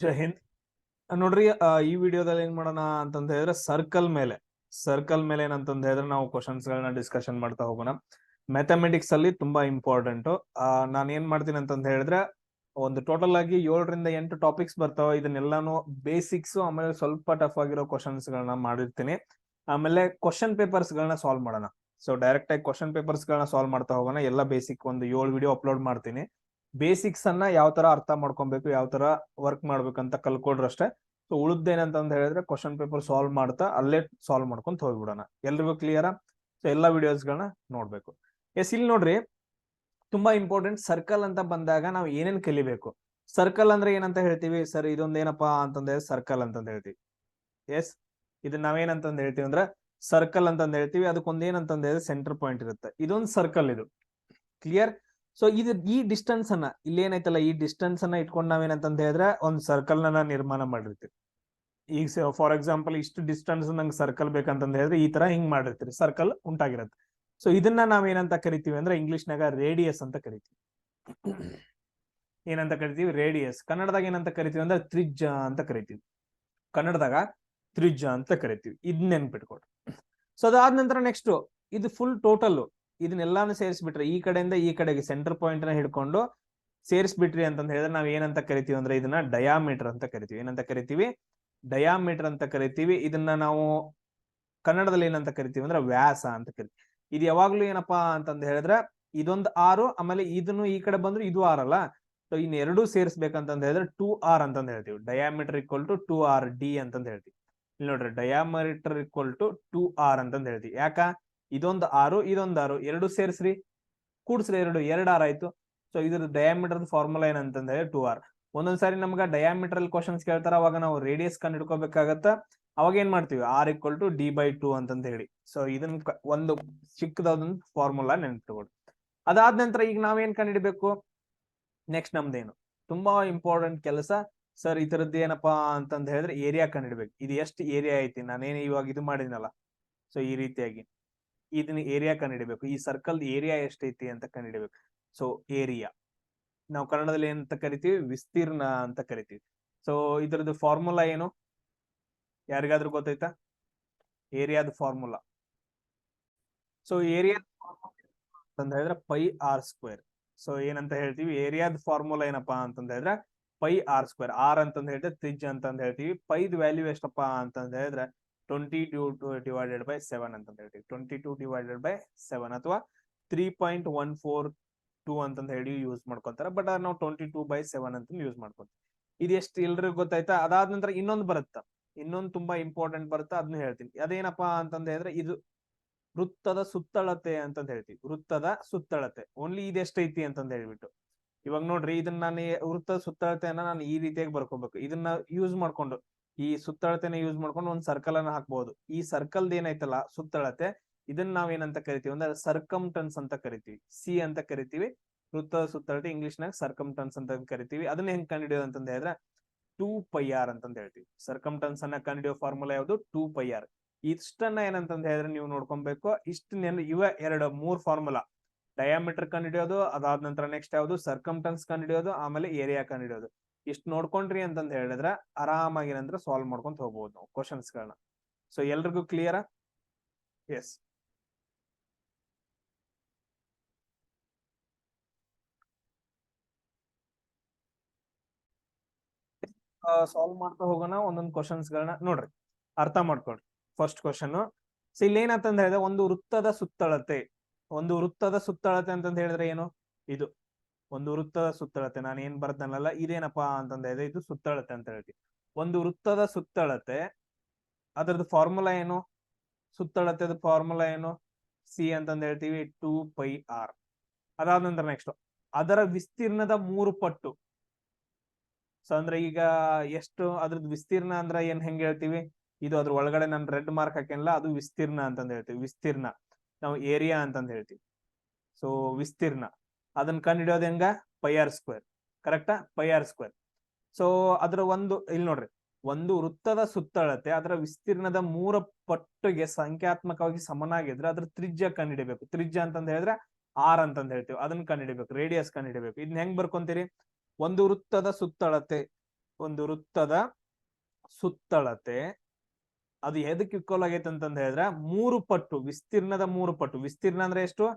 ಜೈ ನೋಡ್ರಿ ಈ ವಿಡಿಯೋದಲ್ಲಿ ಏನ್ ಮಾಡೋಣ ಅಂತಂದ ಹೇಳಿದ್ರೆ ಸರ್ಕಲ್ ಮೇಲೆ ಸರ್ಕಲ್ ಮೇಲೆ ಏನಂತಂದ ಹೇಳಿದ್ರೆ ನಾವು ಕ್ವಶನ್ಸ್ ಗಳನ್ನ ಡಿಸ್ಕಷನ್ ಮಾಡ್ತಾ ಹೋಗೋಣ. ಮ್ಯಾಥಮೆಟಿಕ್ಸ್ ಅಲ್ಲಿ ತುಂಬಾ ಇಂಪಾರ್ಟೆಂಟ್ ನಾನು ಏನ್ ಮಾಡ್ತೀನಿ ಅಂತಂದ ಹೇಳಿದ್ರೆ ಒಂದು ಟೋಟಲ್ ಆಗಿ ಏಳರಿಂದ ಎಂಟು ಟಾಪಿಕ್ಸ್ ಬರ್ತಾವ. ಇದನ್ನೆಲ್ಲಾನು ಬೇಸಿಕ್ಸ್ ಆಮೇಲೆ ಸ್ವಲ್ಪ ಟಫ್ ಆಗಿರೋ ಕ್ವಶನ್ಸ್ ಗಳನ್ನ ಮಾಡಿರ್ತೀನಿ. ಆಮೇಲೆ ಕ್ವಶನ್ ಪೇಪರ್ಸ್ ಗಳನ್ನ ಸಾಲ್ವ್ ಮಾಡೋಣ. ಸೊ ಡೈರೆಕ್ಟ್ ಆಗಿ ಕ್ವಶನ್ ಪೇಪರ್ಸ್ ಗಳನ್ನ ಸಾಲ್ವ್ ಮಾಡ್ತಾ ಹೋಗೋಣ. ಎಲ್ಲ ಬೇಸಿಕ್ ಒಂದು ಏಳು ವಿಡಿಯೋ ಅಪ್ಲೋಡ್ ಮಾಡ್ತೀನಿ. ಬೇಸಿಕ್ಸ್ ಅನ್ನ ಯಾವ ತರ ಅರ್ಥ ಮಾಡ್ಕೊಬೇಕು, ಯಾವ ತರ ವರ್ಕ್ ಮಾಡ್ಬೇಕಂತ ಕಲ್ಕೊಡ್ರು ಅಷ್ಟೇ. ಸೊ ಉಳಿದ್ದೇನಂತಂದ್ ಹೇಳಿದ್ರೆ ಕ್ವಶನ್ ಪೇಪರ್ ಸಾಲ್ವ್ ಮಾಡ್ತಾ ಅಲ್ಲೇ ಸಾಲ್ವ್ ಮಾಡ್ಕೊಂತ ಹೋಗ್ಬಿಡೋಣ. ಎಲ್ರಿಗೂ ಕ್ಲಿಯರಾ ಸೊ ಎಲ್ಲಾ ವಿಡಿಯೋಸ್ ಗಳನ್ನ ನೋಡ್ಬೇಕು. ಎಸ್ ಇಲ್ಲಿ ನೋಡ್ರಿ, ತುಂಬಾ ಇಂಪಾರ್ಟೆಂಟ್ ಸರ್ಕಲ್ ಅಂತ ಬಂದಾಗ ನಾವು ಏನೇನ್ ಕಲಿಬೇಕು? ಸರ್ಕಲ್ ಅಂದ್ರೆ ಏನಂತ ಹೇಳ್ತೀವಿ? ಸರ್, ಇದೊಂದ್ ಏನಪ್ಪಾ ಅಂತಂದ್ರೆ ಸರ್ಕಲ್ ಅಂತಂದ್ ಹೇಳ್ತೀವಿ. ಎಸ್ ಇದನ್ನ ನಾವೇನಂತಂದ್ ಹೇಳ್ತೀವಿ ಅಂದ್ರೆ ಸರ್ಕಲ್ ಅಂತಂದ್ ಹೇಳ್ತೀವಿ. ಅದಕ್ಕೊಂದೇನಂತಂದ್ರೆ ಸೆಂಟರ್ ಪಾಯಿಂಟ್ ಇರುತ್ತೆ. ಇದೊಂದು ಸರ್ಕಲ್ ಇದು. ಕ್ಲಿಯರ್ ಸೊ ಇದು ಈ ಡಿಸ್ಟೆನ್ಸ್ ಅನ್ನ ಇಲ್ಲೇನೈತಲ್ಲ ಈ ಡಿಸ್ಟೆನ್ಸ್ ಅನ್ನ ಇಟ್ಕೊಂಡು ನಾವೇನಂತಂದ್ ಹೇಳಿದ್ರೆ, ಒಂದು ಸರ್ಕಲ್ನ ನಿರ್ಮಾಣ ಮಾಡಿರ್ತೀವಿ. ಈಗ ಫಾರ್ ಎಕ್ಸಾಂಪಲ್ ಇಷ್ಟು ಡಿಸ್ಟೆನ್ಸ್ ನಂಗೆ ಸರ್ಕಲ್ ಬೇಕಂತಂದ್ ಹೇಳಿದ್ರೆ, ಈ ತರ ಹಿಂಗ್ ಮಾಡಿರ್ತೀರಿ. ಸರ್ಕಲ್ ಉಂಟಾಗಿರತ್ತೆ. ಸೊ ಇದನ್ನ ನಾವೇನಂತ ಕರಿತೀವಿ ಅಂದ್ರೆ ಇಂಗ್ಲಿಷ್ ನಾಗ ರೇಡಿಯಸ್ ಅಂತ ಕರಿತೀವಿ. ಏನಂತ ಕರಿತೀವಿ? ರೇಡಿಯಸ್ ಕನ್ನಡದಾಗ ಏನಂತ ಕರಿತೀವಿ ಅಂದ್ರೆ, ತ್ರಿಜ್ಯ ಅಂತ ಕರಿತೀವಿ. ಕನ್ನಡದಾಗ ತ್ರಿಜ್ಯ ಅಂತ ಕರಿತೀವಿ. ಇದ್ ನೆನ್ಪಿಟ್ಕೊಡ್ರಿ ಸೊ ಅದಾದ ನಂತರ ನೆಕ್ಸ್ಟ್ ಇದು ಫುಲ್ ಟೋಟಲ್ ಇದನ್ನೆಲ್ಲಾನು ಸೇರಿಸ್ಬಿಟ್ರೆ ಈ ಕಡೆಯಿಂದ ಈ ಕಡೆಗೆ ಸೆಂಟರ್ ಪಾಯಿಂಟ್ನ ಹಿಡ್ಕೊಂಡು ಸೇರಿಸ್ಬಿಟ್ರಿ ಅಂತಂದ್ ಹೇಳಿದ್ರೆ ನಾವ್ ಏನಂತ ಕರಿತೀವಿ ಅಂದ್ರೆ ಇದನ್ನ ಡಯಾಮೀಟರ್ ಅಂತ ಕರಿತೀವಿ. ಏನಂತ ಕರಿತೀವಿ? ಡಯಾಮೀಟರ್ ಅಂತ ಕರಿತೀವಿ. ಇದನ್ನ ನಾವು ಕನ್ನಡದಲ್ಲಿ ಏನಂತ ಕರಿತೀವಿ ಅಂದ್ರೆ ವ್ಯಾಸ ಅಂತ ಕರಿತೀವಿ. ಇದು ಯಾವಾಗ್ಲೂ ಏನಪ್ಪಾ ಅಂತಂದ್ ಹೇಳಿದ್ರೆ ಇದೊಂದು ಆರು, ಆಮೇಲೆ ಇದನ್ನು ಈ ಕಡೆ ಬಂದ್ರೆ ಇದು ಆರ್ ಅಲ್ಲ? ಸೊ ಇನ್ ಎರಡು ಸೇರಿಸ್ಬೇಕಂತಂದ್ ಹೇಳಿದ್ರೆ ಟೂ ಆರ್ ಅಂತಂದ್ ಹೇಳ್ತೀವಿ. Diameter equal to two R D ಅಂತಂದ್ ಹೇಳ್ತೀವಿ. ಇಲ್ಲಿ ನೋಡ್ರಿ diameter equal to two R ಅಂತಂದ್ ಹೇಳ್ತೀವಿ. ಯಾಕ? ಇದೊಂದು ಆರು ಇದೊಂದು ಆರು, ಎರಡು ಸೇರಿಸ್ರಿ. ಕೂಡ್ಸ್ರಿ ಎರಡು ಎರಡು ಆರ್ ಆಯ್ತು. ಸೊ ಇದ್ರ ಡಯಾಮೀಟರ್ ಫಾರ್ಮುಲಾ ಏನಂತಂದ ಹೇಳಿ ಟೂ ಆರ್ ಒಂದೊಂದ್ಸಾರಿ ನಮ್ಗ ಅಲ್ಲಿ ಕ್ವಶನ್ಸ್ ಕೇಳ್ತಾರ, ಅವಾಗ ನಾವು ರೇಡಿಯಸ್ ಕಂಡು ಹಿಡ್ಕೋಬೇಕಾಗತ್ತ. ಅವಾಗ ಏನ್ ಮಾಡ್ತೀವಿ? R equal to D by two ಅಂತಂತ ಹೇಳಿ. ಸೊ ಇದನ್ನ ಒಂದು ಚಿಕ್ಕದಾದ ಫಾರ್ಮುಲಾ ನೆನ್ಪಿಟ್ಕೊಡು ಅದಾದ ನಂತರ ಈಗ ನಾವೇನ್ ಹಿಡಬೇಕು? ನೆಕ್ಸ್ಟ್ ನಮ್ದೇನು. ತುಂಬಾ ಇಂಪಾರ್ಟೆಂಟ್ ಕೆಲಸ. ಸರ್ ಈ ತರದ್ದು ಏನಪ್ಪಾ ಅಂತಂದ ಹೇಳಿದ್ರೆ ಏರಿಯಾ ಕಂಡಿಡ್ಬೇಕು ಇದು ಎಷ್ಟು ಏರಿಯಾ ಐತಿ? ನಾನೇನು ಇವಾಗ ಇದು ಮಾಡಿದ್ನಲ್ಲ. ಸೊ ಈ ರೀತಿಯಾಗಿ. ಇದನ್ನ ಏರಿಯಾ ಕಂಡಿಡಿಬೇಕು ಈ ಸರ್ಕಲ್ ಏರಿಯಾ ಎಷ್ಟೈತಿ ಅಂತ ಕಂಡಿಡಿಬೇಕು ಸೊ ಏರಿಯಾ ನಾವು ಕನ್ನಡದಲ್ಲಿ ಏನಂತ ಕರಿತೀವಿ? ವಿಸ್ತೀರ್ಣ ಅಂತ ಕರಿತೀವಿ. ಸೊ ಇದರದ್ದು ಫಾರ್ಮುಲಾ ಏನು? ಯಾರಿಗಾದ್ರೂ ಗೊತ್ತೈತಾ ಏರಿಯಾದ ಫಾರ್ಮುಲಾ ಸೊ ಏರಿಯಾ ಅಂತ ಹೇಳಿದ್ರೆ ಪೈ ಆರ್ ಸ್ಕ್ವೇರ್ ಸೊ ಏನಂತ ಹೇಳ್ತೀವಿ? ಏರಿಯಾದ ಫಾರ್ಮುಲಾ ಏನಪ್ಪಾ ಅಂತಂದ ಹೇಳಿದ್ರೆ ಪೈ ಆರ್ ಸ್ಕ್ವೇರ್ ಆರ್ ಅಂತಂದ ಹೇಳಿದ್ರೆ ತ್ರಿಜ್ ಅಂತಂದ ಹೇಳ್ತೀವಿ. ಪೈದ್ ವ್ಯಾಲ್ಯೂ ಎಷ್ಟಪ್ಪಾ ಅಂತಂದ ಹೇಳಿದ್ರೆ twenty two divided by seven ಅಂತಂದ ಹೇಳ್ತೀವಿ. Twenty two divided by seven ಅಥವಾ three point one four two ಅಂತಂದ ಹೇಳಿ ಯೂಸ್ ಮಾಡ್ಕೊಂತಾರೆ. ಬಟ್ ನಾವು ಟ್ವೆಂಟಿ ಟೂ ಬೈ ಸೆವೆನ್ ಅಂತ ಯೂಸ್ ಮಾಡ್ಕೊಂತೀವಿ. ಇದು ಎಷ್ಟು ಎಲ್ರಿಗೂ ಗೊತ್ತಾಯ್ತಾ? ಅದಾದ ನಂತರ ಇನ್ನೊಂದು ಬರುತ್ತೆ? ಇನ್ನೊಂದು ತುಂಬಾ ಇಂಪಾರ್ಟೆಂಟ್ ಬರುತ್ತೆ? ಅದನ್ನ ಹೇಳ್ತೀನಿ. ಅದೇನಪ್ಪಾ ಅಂತಂದ ಹೇಳಿದ್ರೆ ಇದು ವೃತ್ತದ ಸುತ್ತಳತೆ ಅಂತಂದ ಹೇಳ್ತೀವಿ. ವೃತ್ತದ ಸುತ್ತಳತೆ. ಓನ್ಲಿ ಇದು ಎಷ್ಟೈತಿ ಅಂತಂದ ಹೇಳ್ಬಿಟ್ಟು. ಇವಾಗ ನೋಡ್ರಿ, ಇದನ್ನ ನಾನು ವೃತ್ತದ ಸುತ್ತಳತೆಯನ್ನ ನಾನು ಈ ರೀತಿಯಾಗಿ ಬರ್ಕೋಬೇಕು. ಇದನ್ನ ಯೂಸ್ ಮಾಡ್ಕೊಂಡು ಈ ಸುತ್ತಳತೆನ ಯೂಸ್ ಮಾಡ್ಕೊಂಡು ಒಂದು ಸರ್ಕಲ್ ಅನ್ನ ಹಾಕ್ಬಹುದು ಈ ಸರ್ಕಲ್ ಏನೈತಲ್ಲ ಸುತ್ತಳತೆ, ಇದನ್ನ ನಾವ್ ಏನಂತ ಕರಿತೀವಿ ಅಂದ್ರೆ ಸರ್ಕಮ್ಟನ್ಸ್ ಅಂತ ಕರಿತೀವಿ. ಸಿ ಅಂತ ಕರಿತೀವಿ, ವೃತ್ತದ ಸುತ್ತಳತೆ ಇಂಗ್ಲಿಷ್ ನಾಗ ಸರ್ಕಮ್ಟನ್ಸ್ ಅಂತ ಕರಿತೀವಿ. ಅದನ್ನ ಹೆಂಗ್ ಕಂಡುಹಿಡಿಯೋದು ಅಂತಂದ ಹೇಳಿದ್ರೆ ಟೂ ಪೈ ಆರ್ ಅಂತಂದ ಹೇಳ್ತೀವಿ. ಸರ್ಕಮ್ಟನ್ಸ್ ಅನ್ನ ಕಂಡಿಡಿಯೋ ಫಾರ್ಮುಲಾ ಯಾವುದು? ಟೂ ಪೈ ಆರ್ ಇಷ್ಟನ್ನ ಏನಂತಂದ ಹೇಳಿದ್ರೆ ನೀವು ನೋಡ್ಕೊಬೇಕು. ಇಷ್ಟ ಇವ ಎರಡು, ಮೂರ್ ಫಾರ್ಮುಲಾ ಡಯಾಮೀಟರ್ ಕಂಡುಹಿಡಿಯೋದು, ಅದಾದ ನಂತರ ನೆಕ್ಸ್ಟ್ ಯಾವುದು? ಸರ್ಕಮ್ಟನ್ಸ್ ಕಂಡುಹಿಡಿಯೋದು, ಆಮೇಲೆ ಏರಿಯಾ ಕಂಡಿಡಿಯೋದು ಇಷ್ಟು ನೋಡ್ಕೊಂಡ್ರಿ ಅಂತಂದ ಹೇಳಿದ್ರೆ ಆರಾಮಾಗಿ ಏನಂದ್ರೆ ಸಾಲ್ವ್ ಮಾಡ್ಕೊಂತ ಹೋಗ್ಬೋದು ನಾವು ಕ್ವಶನ್ಸ್ ಗಳನ್ನ. ಸೊ ಎಲ್ರಿಗೂ ಕ್ಲಿಯರಾ ಎಸ್ ಸಾಲ್ವ್ ಮಾಡ್ತಾ ಹೋಗೋಣ ಒಂದೊಂದು ಕ್ವಶನ್ಸ್ ಗಳನ್ನ ನೋಡ್ರಿ. ಅರ್ಥ ಮಾಡ್ಕೊಳ್ರಿ. ಫಸ್ಟ್ ಕ್ವಶನ್ ಸೊ ಇಲ್ಲಿ ಏನಂತಂದ್ರೆ ಒಂದು ವೃತ್ತದ ಸುತ್ತಳತೆ. ಒಂದು ವೃತ್ತದ ಸುತ್ತಳತೆ ಅಂತಂದ್ ಹೇಳಿದ್ರೆ ಏನು? ಇದು. ಒಂದು ವೃತ್ತದ ಸುತ್ತಳತೆ, ನಾನು ಏನ್ ಬರ್ದನಲ್ಲ, ಇದೇನಪ್ಪಾ ಅಂತಂದ ಇದೆ ಇದು ಸುತ್ತಳತೆ ಅಂತ ಹೇಳ್ತೀವಿ. ಒಂದು ವೃತ್ತದ ಸುತ್ತಳತೆ, ಅದರದ್ದು ಫಾರ್ಮುಲಾ ಏನು? ಸುತ್ತಳತೆದ ಫಾರ್ಮುಲಾ ಏನು? ಸಿ ಅಂತಂದ ಹೇಳ್ತೀವಿ ಟೂ ಪೈ ಆರ್ ಅದಾದ ನಂತರ ನೆಕ್ಸ್ಟ್ ಅದರ ವಿಸ್ತೀರ್ಣದ ಮೂರು ಪಟ್ಟು. ಸೊ ಅಂದ್ರೆ ಈಗ ಎಷ್ಟು, ಅದ್ರದ್ದು ವಿಸ್ತೀರ್ಣ ಅಂದ್ರೆ ಏನ್ ಹೆಂಗ್ ಹೇಳ್ತೀವಿ? ಇದು ಅದ್ರ ಒಳಗಡೆ ನಾನು ರೆಡ್ ಮಾರ್ಕ್ ಹಾಕೇನಿಲ್ಲ, ಅದು ವಿಸ್ತೀರ್ಣ ಅಂತಂದ ಹೇಳ್ತೀವಿ, ವಿಸ್ತೀರ್ಣ. ನಾವು ಏರಿಯಾ ಅಂತಂದ ಹೇಳ್ತೀವಿ. ಸೊ ವಿಸ್ತೀರ್ಣ. ಅದನ್ನ ಕಂಡುಹಿಡಿಯೋದು ಹೆಂಗ? Pi r square. ಕರೆಕ್ಟಾ ಪೈಆರ್ ಸ್ಕ್ವೇರ್. ಸೊ ಅದ್ರ ಒಂದು, ಇಲ್ಲಿ ನೋಡ್ರಿ. ಒಂದು ವೃತ್ತದ ಸುತ್ತಳತೆ, ಅದರ ವಿಸ್ತೀರ್ಣದ ಮೂರ ಪಟ್ಟಿಗೆ ಸಂಖ್ಯಾತ್ಮಕವಾಗಿ ಸಮನಾಗಿದ್ರೆ ಅದ್ರ ತ್ರಿಜ್ಯ ಕಂಡುಹಿಡಿಬೇಕು. ತ್ರಿಜ್ಯ ಅಂತಂದ್ ಹೇಳಿದ್ರೆ ಆರ್ ಅಂತಂದ್ ಹೇಳ್ತೀವಿ. ಅದನ್ನ ಕಂಡುಹಿಡಿಬೇಕು. ರೇಡಿಯಸ್ ಕಂಡುಹಿಡಿಬೇಕು. ಇದನ್ನ ಹೆಂಗ್ ಬರ್ಕೊಂತೀರಿ? ಒಂದು ವೃತ್ತದ ಸುತ್ತಳತೆ, ಒಂದು ವೃತ್ತದ ಸುತ್ತಳತೆ, ಅದು ಎದಕ್ಕೆ ಇಕ್ವಲ್ ಆಗೈತೆ ಅಂತಂದ ಹೇಳಿದ್ರೆ ಮೂರು ಪಟ್ಟು, ವಿಸ್ತೀರ್ಣದ ಮೂರು ಪಟ್ಟು. ವಿಸ್ತೀರ್ಣ ಅಂದ್ರೆ ಎಷ್ಟು?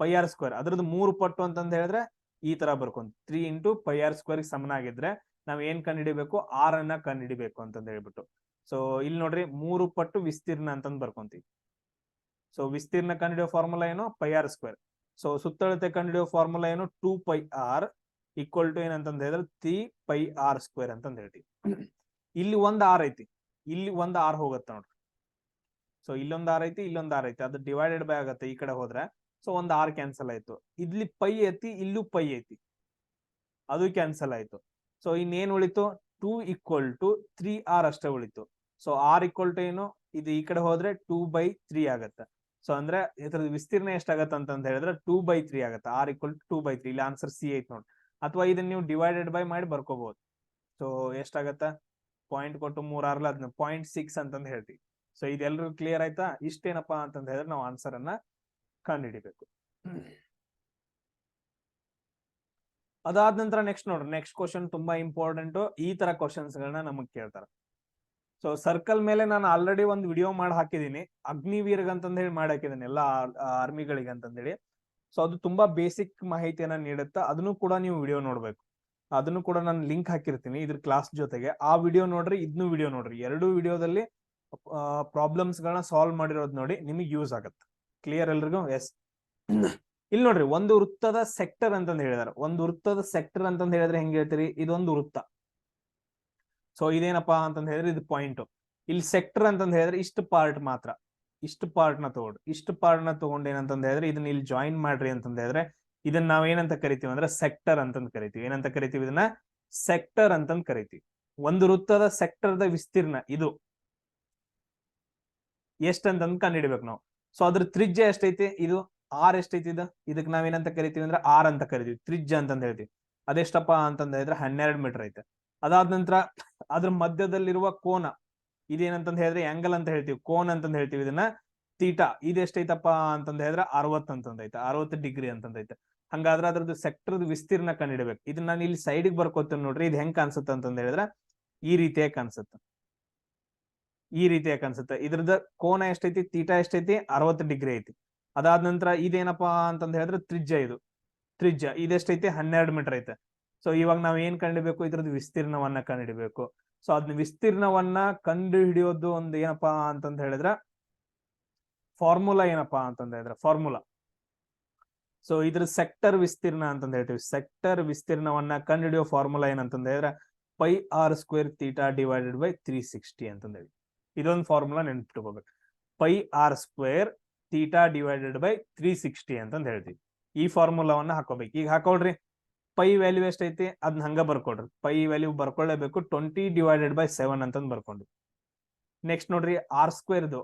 ಪೈ ಆರ್ ಸ್ಕ್ವೇರ್ ಅದ್ರದ್ದು ಮೂರು ಪಟ್ಟು ಅಂತಂದ ಹೇಳಿದ್ರೆ ಈ ತರ ಬರ್ಕೊಂತ three into pi R square ಸಮನಾಗಿದ್ರೆ ನಾವ್ ಏನ್ ಕಂಡುಹಿಡಿಬೇಕು? ಆರ್ ಅನ್ನ ಕಂಡುಹಿಡಿಬೇಕು ಅಂತಂದ ಹೇಳ್ಬಿಟ್ಟು. ಸೊ ಇಲ್ಲಿ ನೋಡ್ರಿ ಮೂರು ಪಟ್ಟು ವಿಸ್ತೀರ್ಣ ಅಂತಂದ್ ಬರ್ಕೊಂತೀವಿ. ಸೊ ವಿಸ್ತೀರ್ಣ ಕಂಡುಹಿಡಿಯೋ ಫಾರ್ಮುಲಾ ಏನು? ಪೈ ಆರ್ ಸ್ಕ್ವೇರ್ ಸೊ ಸುತ್ತಳತೆ ಕಂಡುಹಿಡಿಯೋ ಫಾರ್ಮುಲಾ ಏನು? Two pi R equal to ಏನಂತಂದ ಹೇಳಿದ್ರೆ ತ್ರೀ ಪೈ ಆರ್ ಸ್ಕ್ವೇರ್ ಅಂತಂದ್ ಹೇಳ್ತೀವಿ. ಇಲ್ಲಿ ಒಂದ್ ಆರ್ ಐತಿ. ಇಲ್ಲಿ ಒಂದ್ ಆರ್ ಹೋಗುತ್ತೆ ನೋಡ್ರಿ. ಸೊ ಇಲ್ಲೊಂದ್ ಆರ್ ಐತಿ, ಇಲ್ಲೊಂದ್ ಆರ್ ಐತಿ. ಅದು ಡಿವೈಡೆಡ್ ಬೈ ಆಗತ್ತೆ. ಈ ಕಡೆ ಹೋದ್ರೆ ಸೊ ಒಂದ್ ಆರ್ ಕ್ಯಾನ್ಸಲ್ ಆಯ್ತು. ಇಲ್ಲಿ ಪೈ ಐತಿ, ಇಲ್ಲೂ ಪೈ ಐತಿ. ಅದು ಕ್ಯಾನ್ಸಲ್ ಆಯ್ತು. ಸೊ ಇನ್ನೇನ್ ಉಳಿತು? Two equal to three R ಅಷ್ಟೇ ಉಳಿತು. ಸೊ ಆರ್ ಈಕ್ವಲ್ ಟು ಏನು? ಇದು ಈ ಕಡೆ ಹೋದ್ರೆ ಟೂ ಬೈ ತ್ರೀ ಆಗತ್ತೆ. ಸೊ ಅಂದ್ರೆ ಇದ್ರದ್ದು ವಿಸ್ತೀರ್ಣ ಎಷ್ಟಾಗತ್ತೆ ಅಂತ ಹೇಳಿದ್ರೆ ಟೂ ಬೈ ತ್ರೀ ಆಗತ್ತೆ. R equal to two by three. ಇಲ್ಲಿ ಆನ್ಸರ್ ಸಿ ಐತ್ ನೋಡಿ. ಅಥವಾ ಇದನ್ನ ನೀವು ಡಿವೈಡೆಡ್ ಬೈ ಮಾಡಿ ಬರ್ಕೋಬಹುದು ಸೊ ಎಷ್ಟಾಗತ್ತ? ಪಾಯಿಂಟ್ ಕೊಟ್ಟು ಮೂರ್ ಆರ್ಲ ಅದನ್ನ ಪಾಯಿಂಟ್ ಸಿಕ್ಸ್ ಅಂತಂದು ಹೇಳ್ತೀವಿ ಸೊ ಇದೆಲ್ಲರೂ ಕ್ಲಿಯರ್ ಆಯ್ತಾ? ಇಷ್ಟೇನಪ್ಪಾ ಅಂತಂದ ಹೇಳಿದ್ರೆ ನಾವು ಆನ್ಸರ್ ಅನ್ನ ಕಂಡುಹಿಡಿಬೇಕು ಅದಾದ ನಂತರ ನೆಕ್ಸ್ಟ್ ನೋಡ್ರಿ ನೆಕ್ಸ್ಟ್ ಕ್ವಶನ್ ತುಂಬಾ ಇಂಪಾರ್ಟೆಂಟ್ ಈ ತರ ಕ್ವಶನ್ಸ್ ಗಳನ್ನ ನಮಗ್ ಕೇಳ್ತಾರ. ಸೊ ಸರ್ಕಲ್ ಮೇಲೆ ನಾನು ಆಲ್ರೆಡಿ ಒಂದು ವಿಡಿಯೋ ಮಾಡಿ ಹಾಕಿದೀನಿ. ಅಗ್ನಿವೀರ್ಗ್ ಅಂತ ಹೇಳಿ ಮಾಡಿ ಹಾಕಿದ್ದೀನಿ ಎಲ್ಲಾ ಆರ್ಮಿಗಳಿಗೆ ಅಂತಂದೇಳಿ ಸೊ ಅದು ತುಂಬಾ ಬೇಸಿಕ್ ಮಾಹಿತಿಯನ್ನ ನೀಡುತ್ತೆ. ಅದನ್ನು ಕೂಡ ನೀವು ವಿಡಿಯೋ ನೋಡ್ಬೇಕು. ಅದನ್ನು ಕೂಡ ನಾನು ಲಿಂಕ್ ಹಾಕಿರ್ತೀನಿ ಇದ್ರ ಕ್ಲಾಸ್ ಜೊತೆಗೆ. ಆ ವಿಡಿಯೋ ನೋಡ್ರಿ ಇದನ್ನು ವಿಡಿಯೋ ನೋಡ್ರಿ. ಎರಡು ವಿಡಿಯೋದಲ್ಲಿ ಪ್ರಾಬ್ಲಮ್ಸ್ ಗಳನ್ನ ಸಾಲ್ವ್ ಮಾಡಿರೋದು ನೋಡಿ ನಿಮಗೆ ಯೂಸ್ ಆಗತ್ತೆ. ಕ್ಲಿಯರ್ ಎಲ್ರಿಗೂ? ಎಸ್ ಇಲ್ಲಿ ನೋಡ್ರಿ ಒಂದು ವೃತ್ತದ ಸೆಕ್ಟರ್ ಅಂತಂದು ಹೇಳಿದಾರೆ. ಒಂದು ವೃತ್ತದ ಸೆಕ್ಟರ್ ಅಂತಂದ್ ಹೇಳಿದ್ರೆ ಹೆಂಗ್ ಹೇಳ್ತೀರಿ? ಇದೊಂದು ವೃತ್ತ. ಸೊ ಇದೇನಪ್ಪಾ ಅಂತಂದ್ ಹೇಳಿದ್ರೆ ಇದು ಪಾಯಿಂಟ್ ಇಲ್ಲಿ ಸೆಕ್ಟರ್ ಅಂತಂದ್ ಹೇಳಿದ್ರೆ ಇಷ್ಟು ಪಾರ್ಟ್ ಮಾತ್ರ. ಇಷ್ಟು ಪಾರ್ಟ್ನ ತಗೊಂಡು ಇಷ್ಟು ಪಾರ್ಟ್ನ ತಗೊಂಡು ಏನಂತಂದ್ ಹೇಳಿದ್ರೆ ಇದನ್ನ ಇಲ್ಲಿ ಜಾಯಿನ್ ಮಾಡ್ರಿ ಅಂತಂದ್ ಹೇಳಿದ್ರೆ ಇದನ್ನ ನಾವ್ ಏನಂತ ಕರಿತೀವಿ ಅಂದ್ರೆ ಸೆಕ್ಟರ್ ಅಂತಂದ್ ಕರಿತೀವಿ. ಏನಂತ ಕರಿತೀವಿ ಇದನ್ನ? ಸೆಕ್ಟರ್ ಅಂತಂದ್ ಕರಿತೀವಿ. ಒಂದು ವೃತ್ತದ ಸೆಕ್ಟರ್ದ ವಿಸ್ತೀರ್ಣ ಇದು. ಎಷ್ಟಂತಂದ್ ಕಂಡುಹಿಡ್ಬೇಕು ನಾವು? ಸೊ ಅದ್ರ ತ್ರಿಜ್ಯ ಎಷ್ಟೈತಿ? ಇದು ಆರ್ ಎಷ್ಟೈತಿ ಇದು? ಇದಕ್ ನಾವೇನಂತ ಕರಿತೀವಿ ಅಂದ್ರೆ ಆರ್ ಅಂತ ಕರಿತೀವಿ. ತ್ರಿಜ್ಯ ಅಂತಂದ್ ಹೇಳ್ತೀವಿ. ಅದೆಷ್ಟಪ್ಪ ಅಂತಂದ ಹೇಳಿದ್ರೆ ಹನ್ನೆರಡು ಮೀಟರ್ ಐತೆ. ಅದಾದ ನಂತರ ಅದ್ರ ಮಧ್ಯದಲ್ಲಿರುವ ಕೋನ, ಇದೇನಂತಂದ್ ಹೇಳಿದ್ರೆ ಆಂಗಲ್ ಅಂತ ಹೇಳ್ತೀವಿ. ಕೋನ್ ಅಂತಂದ್ ಹೇಳ್ತೀವಿ ಇದನ್ನ. ತೀಟಾ ಇದೆಷ್ಟೈತಪ್ಪ ಅಂತಂದ ಹೇಳಿದ್ರೆ ಅರವತ್ ಅಂತಂದೈತೆ ಅರವತ್ತು ಡಿಗ್ರಿ ಅಂತಂದೈತೆ ಹಂಗಾದ್ರೆ ಅದ್ರದ್ದು ಸೆಕ್ಟರ್ ವಿಸ್ತೀರ್ಣ ಕಂಡಿಡ್ಬೇಕು. ಇದನ್ನ ನಾನು ಇಲ್ಲಿ ಸೈಡ್ಗೆ ಬರ್ಕೋತೀನಿ ನೋಡ್ರಿ. ಇದು ಹೆಂಗ್ ಕಾಣಿಸುತ್ತೆ ಅಂತಂದ ಹೇಳಿದ್ರೆ ಈ ರೀತಿಯಾಗಿ ಕಾಣಿಸುತ್ತೆ. ಈ ರೀತಿ ಯಾಕೆ ಅನ್ಸುತ್ತೆ ಇದ್ರದ ಕೋನ ಎಷ್ಟೈತಿ? ತೀಟಾ ಎಷ್ಟೈತಿ? ಅರವತ್ತು ಡಿಗ್ರಿ ಐತಿ. ಅದಾದ ನಂತರ ಇದೇನಪ್ಪಾ ಅಂತಂದ್ ಹೇಳಿದ್ರೆ ತ್ರಿಜ್ಯ ಇದು. ತ್ರಿಜ್ಯ. ಇದೆಷ್ಟೈತಿ? ಹನ್ನೆರಡು ಮೀಟರ್ ಐತೆ. ಸೊ ಇವಾಗ ನಾವ್ ಏನ್ ಕಂಡಿಬೇಕು? ಇದ್ರದ್ದು ವಿಸ್ತೀರ್ಣವನ್ನ ಕಂಡಿಡಬೇಕು. ಸೊ ಅದನ್ನ ವಿಸ್ತೀರ್ಣವನ್ನ ಕಂಡು ಹಿಡಿಯೋದು ಒಂದು ಏನಪ್ಪಾ ಅಂತಂದ ಹೇಳಿದ್ರೆ, ಫಾರ್ಮುಲಾ ಏನಪ್ಪಾ ಅಂತಂದ ಹೇಳಿದ್ರೆ, ಫಾರ್ಮುಲಾ. ಸೊ ಇದ್ರ ಸೆಕ್ಟರ್ ವಿಸ್ತೀರ್ಣ ಅಂತಂದ ಹೇಳ್ತೀವಿ. ಸೆಕ್ಟರ್ ವಿಸ್ತೀರ್ಣವನ್ನ ಕಂಡು ಹಿಡಿಯೋ ಫಾರ್ಮುಲಾ ಏನಂತಂದ ಹೇಳಿದ್ರೆ pi R square theta divided by three sixty ಅಂತಂದ ಇದೊಂದು formula ನೆನ್ಪಿಟ್ಕೋಬೇಕು. Pi R square theta divided by three sixty ಅಂತಂದು ಹೇಳ್ತೀವಿ. ಈ ಫಾರ್ಮುಲಾವನ್ನ ಹಾಕೋಬೇಕು. ಈಗ ಹಾಕೊಳ್ರಿ. ಪೈ ವ್ಯಾಲ್ಯೂ ಎಷ್ಟೈತಿ? ಅದನ್ನ ಹಂಗ ಬರ್ಕೊಡ್ರಿ ಪೈ ವ್ಯಾಲ್ಯೂ ಬರ್ಕೊಳ್ಳೇಬೇಕು ಟ್ವೆಂಟಿ ಡಿವೈಡೆಡ್ ಬೈ ಸೆವೆನ್ ಅಂತಂದು ಬರ್ಕೊಂಡ್ರಿ ನೆಕ್ಸ್ಟ್ ನೋಡ್ರಿ ಆರ್ ಸ್ಕ್ವೇರ್ದು